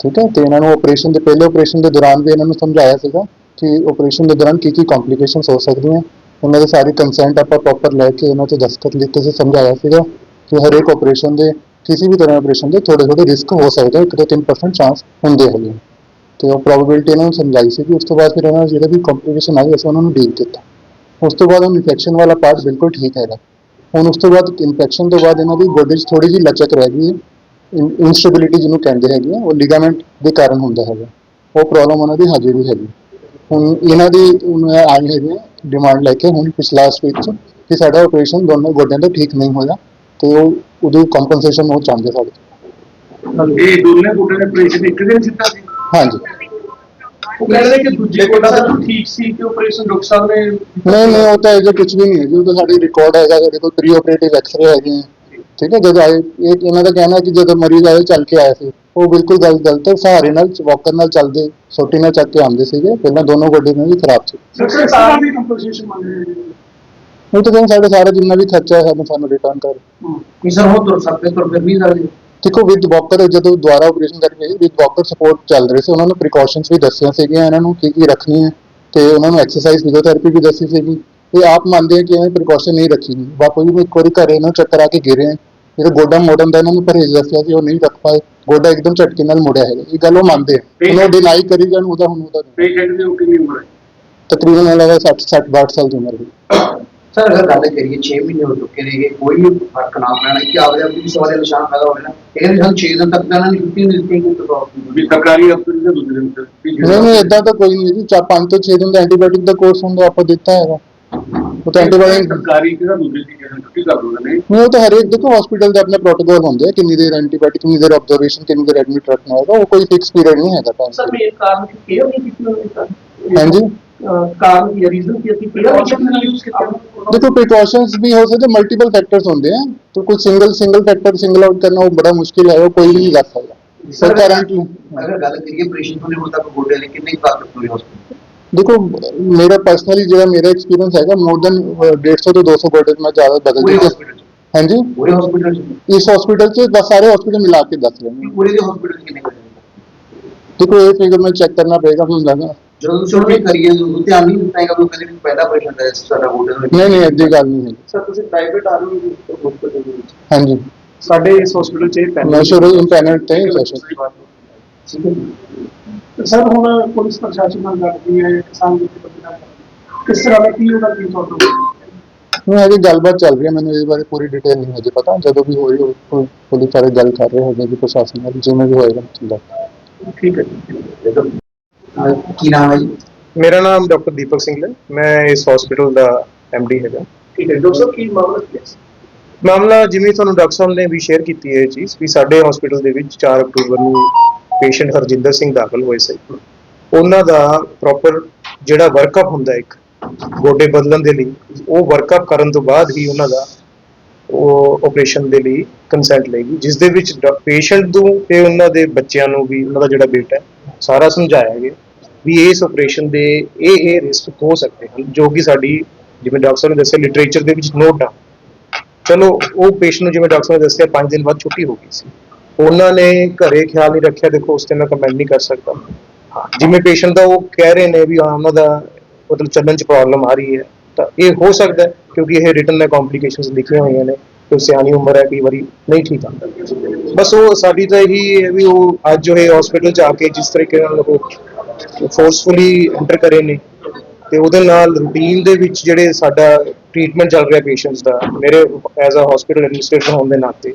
ਠੀਕ ਹੈ, ਤੇ ਇਹਨਾਂ ਨੂੰ ਆਪਰੇਸ਼ਨ ਦੇ ਪਹਿਲੇ ਆਪਰੇਸ਼ਨ ਦੇ ਦੌਰਾਨ ਵੀ ਇਹਨਾਂ ਨੂੰ ਸਮਝਾਇਆ ਸੀਗਾ ਕਿ ਆਪਰੇਸ਼ਨ ਦੇ ਦੌਰਾਨ ਕੀ ਕੀ ਕੰਪਲਿਕੇਸ਼ਨਸ ਹੋ ਸਕਦੀਆਂ। ਉਹਨਾਂ ਦੇ ਸਾਰੇ ਕੰਸੈਂਟ ਆਪਾਂ ਪ੍ਰੋਪਰ ਲੈ ਕੇ ਉਹਨਾਂ ਤੇ ਦਸਤਖਤ ਲਿਖ ਕੇ ਸਮਝਾਇਆ ਸੀਗਾ। ਕਿ ਹਰੇਕ ਆਪਰੇਸ਼ਨ ਦੇ ਕਿਸੇ ਵੀ ਤਰ੍ਹਾਂ ਆਪਰੇਸ਼ਨ ਦੇ ਥੋੜੇ ਥੋੜੇ ਰਿਸਕ ਹੋ ਸਕਦੇ ਇੱਕ ਤੋਂ 3% ਚਾਂਸ ਹੁੰਦੇ ਹੈਗੇ ਤੇ ਉਹ ਪ੍ਰੋਬੇਬਿਲਿਟੀ ਇਹਨਾਂ ਨੂੰ ਸਮਝਾਈ ਸੀ ਕਿ ਉਸ ਤੋਂ ਬਾਅਦ ਫਿਰ ਇਹਨਾਂ ਨੂੰ ਜਿਹੜੇ ਵੀ ਕੰਪਲਿਕੇਸ਼ਨ ਆਈ, ਅਸੀਂ ਉਹਨਾਂ ਨੂੰ ਡੀਲ ਕੀਤਾ। ਉਸ ਤੋਂ ਬਾਅਦ ਉਹ ਇਨਫੈਕਸ਼ਨ ਵਾਲਾ ਪਾਰਟ ਬਿਲਕੁਲ ਠੀਕ ਹੈਗਾ। ਹੁਣ ਉਸ ਤੋਂ ਬਾਅਦ ਇਨਫੈਕਸ਼ਨ ਤੋਂ ਬਾਅਦ ਇਹਨਾਂ ਦੀ ਗੋਡੇ 'ਚ ਥੋੜੀ ਜਿਹੀ ਲਚਕ ਰਹਿ ਗਈ ਹੈ। ਇਨਸਟੇਬਿਲਿਟੀ ਜਿਹਨੂੰ ਕਹਿੰਦੇ ਹੈਗੇ ਆ, ਉਹ ਲਿਗਾਮੈਂਟ ਦੇ ਕਾਰਨ ਹੁੰਦਾ ਹੈਗਾ। ਉਹ ਪ੍ਰੋਬਲਮ ਉਹਨਾਂ ਦੀ ਹਜੇ ਵੀ ਹੈਗੀ। ਹੁਣ ਇਹਨਾਂ ਦੀ, ਹੁਣ ਇਹ ਆਈ ਹੈਗੀ ਡਿਮਾਂਡ ਲੈ ਕੇ ਹੁਣ ਪਿਛਲਾ ਵੀਕ ਚ ਕਿ ਸਾਡਾ ਆਪਰੇਸ਼ਨ ਦੋਨੋਂ ਗੋਡਿਆਂ ਦਾ ਠੀਕ ਨਹੀਂ ਹੋਇਆ। ਤੇ ਉਹ ਉਹਦੀ ਕੰਪਨਸੇਸ਼ਨ ਉਹ ਚਾਹੁੰਦੇ ਸਾਡੇ ਤੋਂ। ਇਹ ਦੋਨੇ ਗੋਡੇ ਦੇ ਆਪਰੇਸ਼ਨ ਇੱਕ ਦਿਨ ਸਿੱਧਾ ਸੀ? ਹਾਂਜੀ। ਉਹ ਕਹਿੰਦੇ ਕਿ ਦੂਜੇ ਗੋਡਾ ਤਾਂ ਠੀਕ ਸੀ ਕਿ ਆਪਰੇਸ਼ਨ ਡਾਕਟਰ ਸਾਹਿਬ ਨੇ ਨਹੀਂ ਨਹੀਂ ਉਹ ਤਾਂ ਇਹ ਕੁਝ ਵੀ ਨਹੀਂ ਹੈ ਜੀ। ਉਹ ਤਾਂ ਸਾਡੀ ਰਿਕਾਰਡ ਹੈਗਾ ਸਾਡੇ ਕੋਲ ਪ੍ਰੀ ਆਪਰੇਟਿਵ ਐਕਸਰੇ ਹੈਗੇ ਹੈ ਠੀਕ ਹੈ ਜਦੋਂ ਆਏ ਇਹ ਇਹਨਾਂ ਦਾ ਕਹਿਣਾ ਹੈ ਕਿ ਜਦੋਂ ਮਰੀਜ਼ ਆਏ ਚੱਲ ਕੇ ਆਇਆ ਸੀ। ਉਹ ਬਿਲਕੁਲ ਗੱਲ ਗਲਤ ਹੈ ਸਹਾਰੇ ਨਾਲ ਵਾਕਰ ਨਾਲ ਚੱਲਦੇ ਸੋਟੀ ਨਾਲ ਚੱਕ ਕੇ ਆਉਂਦੇ ਸੀਗੇ। ਪਹਿਲਾਂ ਦੋਨੋਂ ਗੋਡੇ ਵੀ ਖਰਾਬ ਸੀ। ਸਰ ਸਾਰਾ ਦੀ ਕੰਪਨਸੇਸ਼ਨ ਮੰਗ ਰਹੇ ਨੇ। ਉਹ ਤਾਂ ਕਹਿੰਦੇ ਸਾਡੇ ਸਾਰਾ ਜਿੰਨਾ ਵੀ ਖਰਚਾ ਹੈ ਸਾਨੂੰ ਸਾਨੂੰ ਰਿਟਰਨ ਕਰ। ਕਿ ਸਰ ਹੋ ਤੁਰ ਸਕਦੇ ਪਰ ਫਿਰ ਵੀ ਸਕਦੇ ਦੇਖੋ ਵਿਦ ਵਾਕਰ ਜਦੋਂ ਦੁਬਾਰਾ ਆਪਰੇਸ਼ਨ ਕਰਕੇ ਵਿਦ ਵਾਕਰ ਸਪੋਰਟ ਚੱਲ ਰਹੇ ਸੀ ਉਹਨਾਂ ਨੂੰ ਪ੍ਰੀਕਾਸ਼ਨਸ ਵੀ ਦੱਸੀਆਂ ਸੀਗੀਆਂ ਇਹਨਾਂ ਨੂੰ ਕੀ ਕੀ ਰੱਖਣੀ ਹੈ ਤੇ ਉਹਨਾਂ ਨੂੰ ਐਕਸਰਸਾਈਜ਼ ਫਿਜ਼ੀਓਥੈਰੇਪੀ ਵੀ ਦੱਸੀ ਸੀਗੀ। ਇਹ ਆਪ ਮੰਨਦੇ ਆ ਕਿ ਇਹ ਪ੍ਰੀਕਾਸ਼ਨ ਨਹੀਂ ਰੱਖੀ ਨਹੀਂ ਬਾਪੂ ਜੀ ਵੀ ਇੱਕ ਵਾਰੀ ਘਰੇ ਇਹਨਾਂ ਨੂੰ ਚੱਕਰ ਆ ਕੇ ਗਿਰੇ ਆ ਜਿਹੜਾ ਗੋਡਾ ਮੋੜਨ ਦਾ ਇਹਨਾਂ ਨੂੰ ਪਰਹੇਜ਼ ਦੱਸਿਆ ਸੀ ਉਹ ਨਹੀਂ ਰੱਖ ਪਾਏ ਗੋਡਾ ਇੱਕਦਮ ਝਟਕੇ ਨਾਲ ਮੁੜਿਆ ਹੈਗਾ। ਇਹ ਗੱਲ ਉਹ ਮੰਨਦੇ ਆ। ਉਹਨੂੰ ਡਿਨਾਈ ਕਰੀ ਜਾਣ ਉਹਦਾ ਹੁਣ ਉਹਦਾ ਨਹੀਂ। ਪੇਸ਼ੈਂਟ ਦੀ ਉਹ ਕਿੰਨੀ ਉਮਰ ਹੈ? ਤਕਰੀਬਨ ਇਹਨਾਂ ਦਾ 60 60 62 ਸਾਲ ਦੀ ਉਮਰ ਹੈ। ਸਰ ਅਗਰ ਗੱਲ ਕਰੀਏ 6 ਮਹੀਨੇ ਹੋ ਚੁੱਕੇ ਨੇਗੇ ਕੋਈ ਫ਼ਰਕ ਨਾ ਪੈਣਾ। ਕਿ ਆਪਦੇ ਆਪ ਵੀ ਸਵਾਲ ਦੇ ਨਿਸ਼ਾਨ ਪੈਦਾ ਹੋ ਰਹੇ ਨੇ ਇਹ ਵੀ ਸਾਨੂੰ 6 ਦਿਨ ਤੱਕ ਇਹਨਾਂ ਛੁੱਟੀ ਨਹੀਂ ਦਿੱਤੀ ਕੋਈ ਪ੍ਰੋਬਲਮ ਵੀ ਸਰਕਾਰੀ ਹਸਪਤਾਲ ਦੇ ਦੂਜੇ ਦਿਨ ਤੇ ਨਹੀਂ ਨਹੀਂ ਇਦਾਂ ਤਾਂ ਕੋਈ ਨਹੀਂ ਜੀ 5 ਤੋਂ 6 ਦਿਨ ਦਾ ਐਂਟੀਬਾਇਓਟਿਕ ਦਾ ਕੋਰਸ ਹੁੰਦਾ ਆਪਾਂ ਦਿੱਤਾ ਹੈਗਾ। ਉਹ ਤਾਂ ਐਂਟੀਬਾਇਓਟਿਕ ਸਰਕਾਰੀ ਕਿਹੜਾ ਦੂਜੇ ਦੀ ਕਿਸੇ ਛੁੱਟੀ ਕਰ ਨੇ। ਨਹੀਂ ਉਹ ਤਾਂ ਹਰੇਕ ਦੇਖੋ ਹਸਪੀਟਲ ਦੇ ਆਪਣੇ ਪ੍ਰੋਟੋਕਾਲ ਹੁੰਦੇ ਆ ਕਿੰਨੀ ਦੇਰ ਐਂਟੀਬਾਇਓਟਿਕ ਕਿੰਨੀ ਦੇਰ ਆਬਜ਼ਰਵੇਸ਼ਨ ਕਿੰਨੀ ਦੇਰ ਐਡਮਿਟ ਰੱਖਣਾ ਹੋਗਾ ਉਹ ਕੋਈ ਫਿਕਸ ਪੀਰੀਅਡ ਨਹੀਂ ਹੈਗਾ ਸਰ ਇਹ ਕਾਰਨ ਕਿ ਕੇਅਰ ਨਹੀਂ ਕੀਤੀ ਹੋਈ ਸਰ ਹਾਂਜੀ? ਕਾਰਨ ਕੀ ਰੀਜ਼ਨ ਕੀ ਅਸੀਂ ਕੇਅਰ ਨਹੀਂ ਕੀਤੀ ਦੇਖੋ ਪ੍ਰੀਕਾਸ਼ਨਸ ਵੀ ਹੋ ਸਕਦੇ ਮਲਟੀਪਲ ਫੈਕਟਰਸ ਹੁੰਦੇ ਆ ਤਾਂ ਕੋਈ single single factor single out ਕਰਨਾ ਉਹ ਬੜਾ ਮੁਸ਼ਕਿਲ ਹੈ ਉਹ ਕੋਈ ਵੀ ਨਹੀਂ ਕਰ ਸਕਦਾ ਸਰ ਕਰੰਟਲੀ ਅਗਰ ਗੱਲ ਕਰੀਏ ਆਪਰੇਸ਼ਨ ਤੋਂ ਹੁਣ ਤੱਕ ਗੋਡੇ ਲਈ ਕਿੰਨੀ ਤਾਕਤ ਹੋਈ ਹਸਪਤਾਲ ਦੇਖੋ ਮੇਰਾ ਪਰਸਨਲੀ ਜਿਹੜਾ ਮੇਰਾ ਐਕਸਪੀਰੀਅੰਸ ਹੈਗਾ ਮੋਰ ਦੈਨ 150 ਤੋਂ 200 ਬੋਡੇ ਮੈਂ ਜ਼ਿਆਦਾ ਬਦਲ ਪੂਰੇ ਦਿੱਤੇ ਹਸਪੀਟਲ ਹਾਂਜੀ ਪੂਰੇ ਹਸਪੀਟਲ ਇਸ ਹਸਪੀਟਲ 'ਚ ਬਸ ਸਾਰੇ ਹਸਪੀਟਲ ਮਿਲਾ ਕੇ ਦੱਸ ਰਹੇ ਨੇ ਪੂਰੇ ਦੇ ਹਸਪੀਟਲ ਕਿੰਨੇ ਹੋ ਜਾਂਦੇ ਦੇਖੋ ਇਹ ਫਿਗਰ ਮੈਂ ਚੈੱਕ ਕਰਨਾ ਪਏਗਾ ਹੁਣ ਲੱਗਾ ਜਦੋਂ ਤੁਸੀਂ ਉਹ ਕਰੀਏ ਉਦੋਂ ਧਿਆਨ ਨਹੀਂ ਦਿੱਤਾ ਹੈਗਾ ਉਹ ਕਹਿੰਦੇ ਵੀ ਪਹਿਲਾ ਆਪਰੇਸ਼ਨ ਦਾ ਸਾਡਾ ਗੋਡੇ ਦਾ ਨਹੀਂ ਨਹੀਂ ਐਡੀ ਗੱਲ ਨਹੀਂ ਹੈ ਸਰ ਤੁਸੀਂ ਪ੍ਰਾਈਵੇਟ ਆ ਰਹੇ ਹੋ ਹਸਪੀਟਲ ਦੇ ਵਿੱਚ? ਹਾਂਜੀ। ਸਾਡੇ ਇਸ ਹਸਪੀਟਲ 'ਚ ਇਹ ਮੈਂ ਸ਼ੁਰੂ ਇੰਪੈਨਲ ਤੇ ਸੈਸ਼ਨ ਸਰ ਹੁਣ ਪੁਲਿਸ ਪ੍ਰਸ਼ਾਸਨ ਨਾਲ ਗੱਲ ਹੋਈ ਹੈ ਕਿਸਾਨ ਦੇ ਨਾਲ ਕਿਸ ਤਰ੍ਹਾਂ ਦਾ ਕੀ ਉਹਦਾ ਕੀ ਤੁਹਾਡਾ ਨਹੀਂ ਅਜੇ ਗੱਲਬਾਤ ਚੱਲ ਰਹੀ ਹੈ ਮੈਨੂੰ ਇਸ ਬਾਰੇ ਪੂਰੀ ਡਿਟੇਲ ਨਹੀਂ ਹਜੇ ਪਤਾ। ਜਦੋਂ ਵੀ ਹੋਈ ਉਹ ਪੁਲਿਸ ਸਾਰੇ ਗੱਲ ਕਰ ਰਹੇ ਹੋਗੇ ਜੀ ਪ੍ਰਸ਼ਾਸਨ ਨਾਲ ਜਿਵੇਂ ਵੀ ਹੋਏਗਾ ਚੰਗਾ ਠੀਕ ਹੈ ਜੀ। ਅਹ ਕੀ ਨਾਮ ਹੈ ਜੀ? ਮੇਰਾ ਨਾਮ ਡਾਕਟਰ ਦੀਪਕ ਸਿੰਘ ਹੈ। ਮੈਂ ਇਸ ਹਸਪੀਟਲ ਦਾ ਡੀ ਹੈਗਾ। ਠੀਕ ਹੈ। ਡਾਕਟਰ ਸਾਹਿਬ ਕੀ ਮਾਮਲਾ ਕੀ ਹੈ ਮਾਮਲਾ ਜਿਵੇਂ ਤੁਹਾਨੂੰ ਡਾਕਟਰ ਸਾਹਿਬ ਨੇ ਵੀ ਸ਼ੇਅਰ ਕੀਤੀ ਹੈ ਇਹ ਚੀਜ਼ ਵੀ ਸਾਡੇ ਹਸਪੀਟਲ ਦੇ ਵਿੱਚ 4 ਅਕਤੂਬਰ ਨੂੰ ਪੇਸ਼ੈਂਟ ਹਰਜਿੰਦਰ ਸਿੰਘ ਦਾਖਲ ਹੋਏ ਸੀ। ਉਹਨਾਂ ਦਾ ਪ੍ਰੋਪਰ ਜਿਹੜਾ ਵਰਕਅਪ ਹੁੰਦਾ ਇੱਕ ਗੋਡੇ ਬਦਲਣ ਦੇ ਲਈ ਉਹ ਵਰਕਅਪ ਕਰਨ ਤੋਂ ਬਾਅਦ ਹੀ ਉਹਨਾਂ ਦਾ ਉਹ ਆਪਰੇਸ਼ਨ ਦੇ ਲਈ ਕੰਸੈਂਟ ਲਏਗੀ ਜਿਸ ਦੇ ਵਿੱਚ ਪੇਸ਼ੈਂਟ ਨੂੰ ਤੇ ਉਹਨਾਂ ਦੇ ਬੱਚਿਆਂ ਨੂੰ ਵੀ ਉਹਨਾਂ ਦਾ ਜਿਹੜਾ ਬੇਟਾ ਹੈ ਸਾਰਾ ਸਮਝਾਇਆ ਗਿਆ। ਵੀ ਇਸ ਆਪਰੇਸ਼ਨ ਦੇ ਇਹ ਇਹ ਰਿਸਕ ਹੋ ਸਕਦੇ ਹਨ, ਜੋ ਕਿ ਸਾਡੀ, ਜਿਵੇਂ ਡਾਕਟਰ ਸਾਹਿਬ ਨੇ ਦੱਸਿਆ ਲਿਟਰੇਚਰ ਦੇ ਵਿੱਚ ਨੋਟ ਆ। ਚਲੋ, ਉਹ ਪੇਸ਼ੈਂਟ ਨੂੰ ਜਿਵੇਂ ਡਾਕਟਰ ਸਾਹਿਬ ਨੇ ਦੱਸਿਆ 5 ਦਿਨ ਬਾਅਦ ਛੁੱਟੀ ਹੋ ਗਈ ਸੀ। ਉਹਨਾਂ ਨੇ ਘਰੇ ਖਿਆਲ ਨਹੀਂ ਰੱਖਿਆ, ਦੇਖੋ, ਉਸ ਤੇ ਮੈਂ ਕਮੈਂਟ ਨਹੀਂ ਕਰ ਸਕਦਾ। ਜਿਵੇਂ ਪੇਸ਼ੈਂਟ ਦਾ ਉਹ ਕਹਿ ਰਹੇ ਨੇ ਵੀ, ਹਾਂ, ਉਹਨਾਂ ਦਾ ਮਤਲਬ ਚੱਲਣ 'ਚ ਪ੍ਰੋਬਲਮ ਆ ਰਹੀ ਹੈ, ਤਾਂ ਇਹ ਹੋ ਸਕਦਾ ਕਿਉਂਕਿ ਇਹ ਰਿਟਨ ਨੇ ਕੰਪਲਿਕੇਸ਼ਨਸ ਲਿਖੀਆਂ ਹੋਈਆਂ ਨੇ ਤੇ ਸਿਆਣੀ ਉਮਰ ਹੈ, ਕਈ ਵਾਰੀ ਨਹੀਂ ਠੀਕ ਆਉਂਦਾ। ਬਸ ਉਹ, ਸਾਡੀ ਤਾਂ ਇਹੀ ਹੈ ਵੀ ਉਹ ਅੱਜ ਜੋ ਇਹ ਹਸਪੀਟਲ 'ਚ ਆ ਕੇ ਜਿਸ ਤਰੀਕੇ ਨਾਲ ਉਹ ਫੋਰਸਫੁਲੀ ਐਂਟਰ ਕਰੇ ਨੇ ਤੇ ਉਹਦੇ ਨਾਲ ਰੂਟੀਨ ਦੇ ਵਿੱਚ ਜਿਹੜੇ ਸਾਡਾ ਟ੍ਰੀਟਮੈਂਟ ਚੱਲ ਰਿਹਾ ਪੇਸ਼ੈਂਟਸ ਦਾ, ਮੇਰੇ ਐਜ਼ ਅ ਹਸਪੀਟਲ ਐਡਮਿਨਿਸਟ੍ਰੇਟਰ ਹੋਣ ਦੇ ਨਾਤੇ,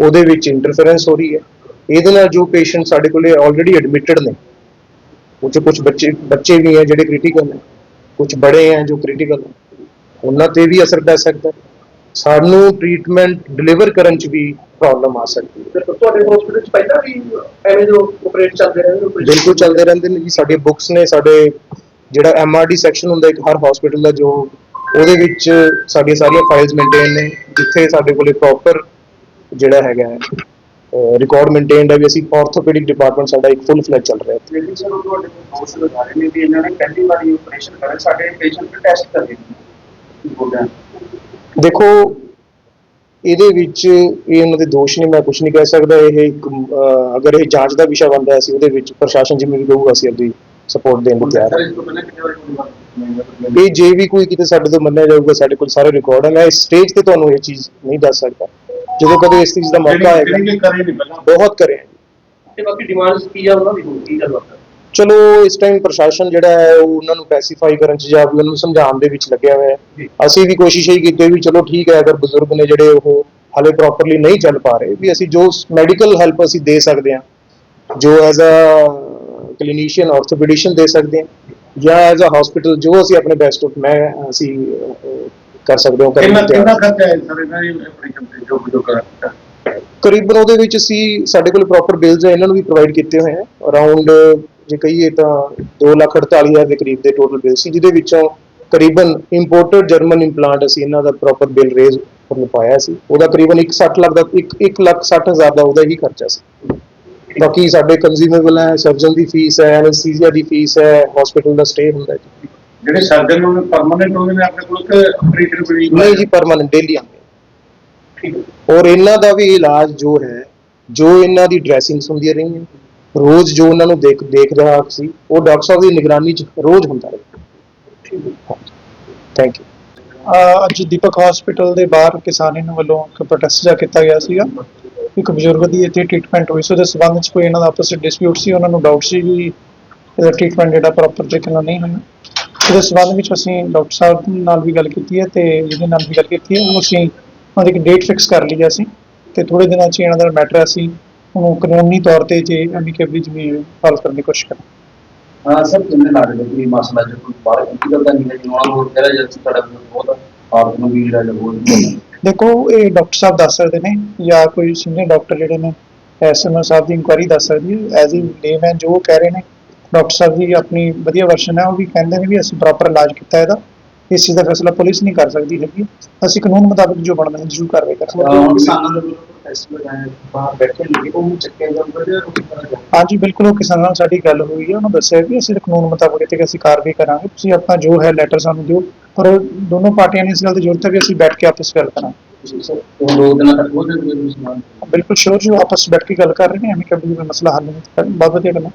ਉਹਦੇ ਵਿੱਚ ਇੰਟਰਫੇਰੈਂਸ ਹੋ ਰਹੀ ਹੈ। ਇਹਦੇ ਨਾਲ ਜੋ ਪੇਸ਼ੈਂਟ ਸਾਡੇ ਕੋਲੇ ਆਲਰੇਡੀ ਐਡਮਿਟਡ ਨੇ, ਉਹ 'ਚ ਕੁਝ ਬੱਚੇ ਬੱਚੇ ਵੀ ਹੈ ਜਿਹੜੇ ਕ੍ਰਿਟੀਕਲ ਨੇ ਕੁਝ ਬੜੇ ਹੈ ਜੋ ਕ੍ਰਿਟੀਕਲ ਨੇ, ਉਹਨਾਂ ਤੇ ਵੀ ਅਸਰ ਪੈ ਸਕਦਾ ਸਾਨੂੰ ਟ੍ਰੀਟਮੈਂਟ ਡਿਲੀਵਰ ਕਰਨ 'ਚ ਵੀ ਪ੍ਰੋਬਲਮ ਆ ਸਕਦੀ ਹੈ। ਤੁਹਾਡੇ ਹਸਪੀਟਲ ਚ ਪਹਿਲਾਂ ਵੀ ਐਵੇਂ ਜੋ ਆਪਰੇਟ ਚੱਲਦੇ ਰਹੇ ਨੇ ਬਿਲਕੁਲ ਚੱਲਦੇ ਰਹਿੰਦੇ ਨੇ ਜੀ। ਸਾਡੀਆਂ ਬੁੱਕਸ ਨੇ ਸਾਡੇ ਜਿਹੜਾ ਐਮਆਰਡੀ ਸੈਕਸ਼ਨ ਹੁੰਦਾ ਇੱਕ ਹਰ ਹਸਪੀਟਲ ਦਾ ਜੋ ਉਹਦੇ ਵਿੱਚ ਸਾਡੀਆਂ ਸਾਰੀਆਂ ਫਾਈਲਸ ਮੇਨਟੇਨ ਨੇ ਜਿੱਥੇ ਸਾਡੇ ਕੋਲੇ ਪ੍ਰੋਪਰ ਜਿਹੜਾ ਹੈਗਾ ਰਿਕਾਰਡ ਮੇਨਟੇਨਡ ਹੈ ਵੀ ਅਸੀਂ ਆਰਥੋਪੈਡਿਕ ਡਿਪਾਰਟਮੈਂਟ ਸਾਡਾ ਇੱਕ ਫੁੱਲ ਫਲੈਜ ਚੱਲ ਰਿਹਾ ਲੇਕਿਨ ਸਰ ਉਹ ਤੁਹਾਡੇ ਕੋਲ ਦੋਸ਼ ਲਗਾ ਰਹੇ ਨੇ ਵੀ ਇਹਨਾਂ ਨੇ ਪਹਿਲੀ ਵਾਰੀ ਆਪਰੇਸ਼ਨ ਕਰਿਆ ਸਾਡੇ ਪੇਸ਼ੈਂਟ ਟੈਸਟ ਕਰੇ ਨੇ। ਗੋਡਿਆਂ ਦੇਖੋ ਇਹਦੇ ਵਿੱਚ ਇਹ ਉਹਨਾਂ ਦੇ ਦੋਸ਼ ਨਹੀਂ ਮੈਂ ਕੁਝ ਨਹੀਂ ਕਹਿ ਸਕਦਾ। ਇਹ ਇੱਕ, ਅਹ, ਅਗਰ ਇਹ ਜਾਂਚ ਦਾ ਵਿਸ਼ਾ ਬਣਦਾ ਹੈ, ਅਸੀਂ ਉਹਦੇ ਵਿੱਚ ਪ੍ਰਸ਼ਾਸਨ ਜਿਵੇਂ ਵੀ ਕਹੂਗਾ ਅਸੀਂ ਆਪਣੀ ਸਪੋਰਟ ਦੇਣ ਨੂੰ ਤਿਆਰ ਸਰ ਇਸ ਤੋਂ ਪਹਿਲਾਂ ਕਿੰਨੇ ਵਾਰੀ ਕੋਈ ਵਾਰ ਹਾਂ। ਇਹ ਜੇ ਵੀ ਕੋਈ ਕਿਤੇ ਸਾਡੇ ਤੋਂ ਮੰਨਿਆ ਜਾਊਗਾ ਸਾਡੇ ਕੋਲ ਸਾਰੇ ਰਿਕਾਰਡ ਹੈ ਮੈਂ ਇਸ ਸਟੇਜ ਤੇ ਤੁਹਾਨੂੰ ਇਹ ਚੀਜ਼ ਨਹੀਂ ਦੱਸ ਸਕਦਾ। ਜਦੋਂ ਕਦੇ ਇਸ ਚੀਜ਼ ਦਾ ਮੌਕਾ ਆਏਗਾ ਕਰੇ ਨਹੀਂ ਪਹਿਲਾਂ। ਬਹੁਤ ਕਰੇ ਤੇ ਬਾਕੀ ਡਿਮਾਂਡਸ ਕੀ ਆ ਉਹਨਾਂ ਦੀ ਹੋਰ ਕੀ ਹੈ ਚਲੋ ਇਸ ਟਾਈਮ ਪ੍ਰਸ਼ਾਸਨ ਜਿਹੜਾ ਹੈ ਉਹ ਉਹਨਾਂ ਨੂੰ ਪੈਸੀਫਾਈ ਕਰਨ ਚ ਜਾਂ ਵੀ ਉਹਨਾਂ ਨੂੰ ਸਮਝਾਉਣ ਦੇ ਵਿੱਚ ਲੱਗਿਆ ਹੋਇਆ ਹੈ। ਅਸੀਂ ਵੀ ਕੋਸ਼ਿਸ਼ ਇਹੀ ਕੀਤੀ ਵੀ ਚਲੋ ਠੀਕ ਹੈ ਅਗਰ ਬਜ਼ੁਰਗ ਨੇ ਜਿਹੜੇ ਉਹ ਹਾਲੇ ਪ੍ਰੋਪਰਲੀ ਨਹੀਂ ਚੱਲ ਪਾ ਰਹੇ ਵੀ ਅਸੀਂ ਜੋ ਮੈਡੀਕਲ ਹੈਲਪ ਅਸੀਂ ਦੇ ਸਕਦੇ ਹਾਂ ਜੋ ਐਜ਼ ਅ ਕਲੀਨੀਸ਼ੀਅਨ ਆਰਥੋਪੈਡਿਸ਼ਨ ਦੇ ਸਕਦੇ ਹਾਂ ਜਾਂ ਐਜ਼ ਅ ਹਸਪੀਟਲ ਜੋ ਅਸੀਂ ਆਪਣੇ ਬੈਸਟ ਮੈਂ ਅਸੀਂ ਕਰ ਸਕਦੇ ਹਾਂ ਕਿੰਨਾ ਕਿੰਨਾ। ਖਰਚਾ ਹੈ ਸਰ ਇਹਨਾਂ ਦੀ ਆਪਰੇਸ਼ਨ ਤੇ ਜੋ ਜੋ ਕਰਾ ਕਰੀਬਨ ਉਹਦੇ ਵਿੱਚ ਅਸੀਂ ਸਾਡੇ ਕੋਲ ਪ੍ਰੋਪਰ ਬਿਲਸ ਹੈ ਇਹਨਾਂ ਨੂੰ ਵੀ ਪ੍ਰੋਵਾਈਡ ਕੀਤੇ ਹੋਏ ਆ ਅਰਾਊਂਡ ਜੇ ਕਹੀਏ ਤਾਂ 248000 ਦੇ ਕਰੀਬ ਦੇ ਟੋਟਲ ਬਿਲ ਸੀ ਜਿਹਦੇ ਵਿੱਚੋਂ ਕਰੀਬਨ ਇੰਪੋਰਟਡ ਜਰਮਨ ਇੰਪਲਾਂਟ ਅਸੀਂ ਇਹਨਾਂ ਦਾ ਪ੍ਰੋਪਰ ਬਿਲ ਰੇਜ਼ ਕਰਨ ਪਾਇਆ ਸੀ। ਉਹਦਾ ਕਰੀਬਨ 160 ਲੱਖ ਦਾ 1 ਲੱਖ 60 ਹਜ਼ਾਰ ਦਾ ਉਹਦਾ ਹੀ ਖਰਚਾ ਸੀ। ਬਾਕੀ ਸਾਡੇ ਕੰਜ਼ਿਊਮੇਬਲ ਹੈ ਸਰਜਨ ਦੀ ਫੀਸ ਹੈ ਐਨਸਥੀਸੀਆ ਦੀ ਫੀਸ ਹੈ ਹਸਪੀਟਲ ਦਾ ਸਟੇ ਹੁੰਦਾ ਹੈ। ਜਿਹੜੇ ਸਰਜਨ ਨੂੰ ਪਰਮਨੈਂਟ ਹੁੰਦੇ ਨੇ ਆਪਣੇ ਕੋਲ ਕਿ ਆਪਰੇਸ਼ਨ ਵੀ ਨਹੀਂ ਜੀ ਪਰਮਾਨੈਂਟ ਡੇਲੀ ਆਉਂਦੇ ਔਰ ਇਹਨਾਂ ਦਾ ਵੀ ਇਲਾਜ ਜੋ ਹੈ ਜੋ ਇਹਨਾਂ ਦੀ ਡਰੈਸਿੰਗਸ ਹੁੰਦੀਆਂ ਰਹੀਆਂ ਰੋਜ਼ ਜੋ ਉਹਨਾਂ ਨੂੰ ਦੇਖ ਦੇਖ ਰਿਹਾ ਸੀ ਉਹ ਡਾਕਟਰ ਸਾਹਿਬ ਦੀ ਨਿਗਰਾਨੀ ਚ ਰੋਜ਼ ਹੁੰਦਾ ਰਿਹਾ। ਥੈਂਕ ਯੂ ਅੱਜ ਦੀਪਕ ਹਸਪੀਟਲ ਦੇ ਬਾਹਰ ਕਿਸਾਨੀ ਨੂੰ ਵੱਲੋਂ ਇੱਕ ਪ੍ਰੋਟੈਸਟ ਜਾ ਕੀਤਾ ਗਿਆ ਸੀਗਾ। ਇੱਕ ਬਜ਼ੁਰਗ ਦੀ ਇੱਥੇ ਟ੍ਰੀਟਮੈਂਟ ਹੋਈ ਸੀ ਉਹਦੇ ਸਬੰਧ ਵਿੱਚ ਕੋਈ ਇਹਨਾਂ ਦਾ ਆਪਸ ਵਿੱਚ ਡਿਸਪਿਊਟ ਸੀ ਉਹਨਾਂ ਨੂੰ ਡਾਊਟ ਸੀ ਕਿ ਇਹਦਾ ਟ੍ਰੀਟਮੈਂਟ ਜਿਹੜਾ ਪ੍ਰੋਪਰ ਤਰੀਕੇ ਨਾਲ ਨਹੀਂ ਹੋਇਆ ਉਹਦੇ ਸਬੰਧ ਵਿੱਚ ਅਸੀਂ ਡਾਕਟਰ ਸਾਹਿਬ ਨਾਲ ਵੀ ਗੱਲ ਕੀਤੀ ਹੈ ਤੇ ਜਿਹਦੇ ਨਾਲ ਵੀ ਗੱਲ ਕੀਤੀ ਹੈ ਉਹ ਅਸੀਂ ਉਹਨਾਂ ਦੀ ਇੱਕ ਡੇਟ ਫਿਕਸ ਕਰ ਲਈ ਅਸੀਂ। ਤੇ ਥੋੜੇ ਦਿਨਾਂ 'ਚ ਇਹਨਾਂ ਦਾ ਮੈਟਰ ਅਸੀਂ ਉਹਨੂੰ ਕਾਨੂੰਨੀ ਤੌਰ ਤੇ ਜੇ ਐਮੀਕੇਬਲੀ ਜਿਵੇਂ ਹੱਲ ਕਰਨ ਦੀ ਕੋਸ਼ਿਸ਼ ਕਰਾਂਗੇ ਹਾਂ ਸਰ ਕਿੰਨੇ ਲੱਗ ਰਿਹਾ ਕਿ ਮਸਲਾ ਜੋ ਕੋਈ ਬਾਹਰ ਕੀ ਗੱਲ ਨਹੀਂ ਹੈ ਜਿਵੇਂ ਹੋਰ ਕਹਿ ਰਿਹਾ ਜਦ ਸਾਡਾ ਬਹੁਤ ਆਪ ਨੂੰ ਵੀ ਜਿਹੜਾ ਬਹੁਤ ਦੇਖੋ ਇਹ ਡਾਕਟਰ ਸਾਹਿਬ ਦੱਸ ਸਕਦੇ ਨੇ ਜਾਂ ਕੋਈ ਸੀਨੀਅਰ ਡਾਕਟਰ ਜਿਹੜੇ ਨੇ ਐਸਐਮਓ ਸਾਹਿਬ ਦੀ ਇਨਕੁਆਇਰੀ ਦੱਸ ਸਕਦੀ ਹੈ। ਐਜ਼ ਏ ਲੇਮੈਨ ਜੋ ਕਹਿ ਰਹੇ ਨੇ ਡਾਕਟਰ ਸਾਹਿਬ ਦੀ ਆਪਣੀ ਵਧੀਆ ਵਰਸ਼ਨ ਹੈ ਉਹ ਵੀ ਕਹਿੰਦੇ ਨੇ ਵੀ ਅਸੀਂ ਪ੍ਰੋਪਰ ਇਲਾਜ ਕੀਤਾ ਇਹਦਾ। ਇਸ ਚੀਜ਼ ਦਾ ਫੈਸਲਾ ਪੁਲਿਸ ਨਹੀਂ ਕਰ ਸਕਦੀ ਹੈਗੀ। ਅਸੀਂ ਕਾਨੂੰਨ ਮੁਤਾਬਕ ਜੋ ਬਣਦਾ ਹੈ ਜ਼ਰੂਰ ਕਾਰਵਾਈ ਕਰਾਂਗੇ ਕਿਸਾਨਾਂ ਦੇ ਹਾਂਜੀ ਬਿਲਕੁਲ ਉਹ ਕਿਸਾਨਾਂ ਨਾਲ ਸਾਡੀ ਗੱਲ ਹੋਈ ਹੈ ਉਹਨਾਂ ਦੱਸਿਆ ਵੀ ਅਸੀਂ ਕਾਨੂੰਨ ਮੁਤਾਬਕ ਇੱਥੇ ਅਸੀਂ ਕਾਰਵਾਈ ਕਰਾਂਗੇ ਤੁਸੀਂ ਆਪਣਾ ਜੋ ਹੈ ਲੈਟਰ ਸਾਨੂੰ ਦਿਓ ਪਰ ਦੋਨੋਂ ਪਾਰਟੀਆਂ ਨੇ ਇਸ ਗੱਲ ਦੀ ਜ਼ਰੂਰਤ ਹੈ ਵੀ ਅਸੀਂ ਬੈਠ ਕੇ ਆਪਸ ਵਿੱਚ ਗੱਲ ਕਰਾਂਗੇ। ਦੋ ਦਿਨਾਂ ਤੱਕ ਹੋ ਬਿਲਕੁਲ ਸ਼ੋਰ ਜੋ ਆਪਸ ਵਿੱਚ ਬੈਠ ਕੇ ਗੱਲ ਕਰ ਰਹੇ ਨੇ ਐਵੇਂ ਵੀ ਮਸਲਾ ਹੱਲ ਨਹੀਂ ਕਰ ਬਹੁਤ ਵਧੀਆ ਗੱਲ ਹੈ।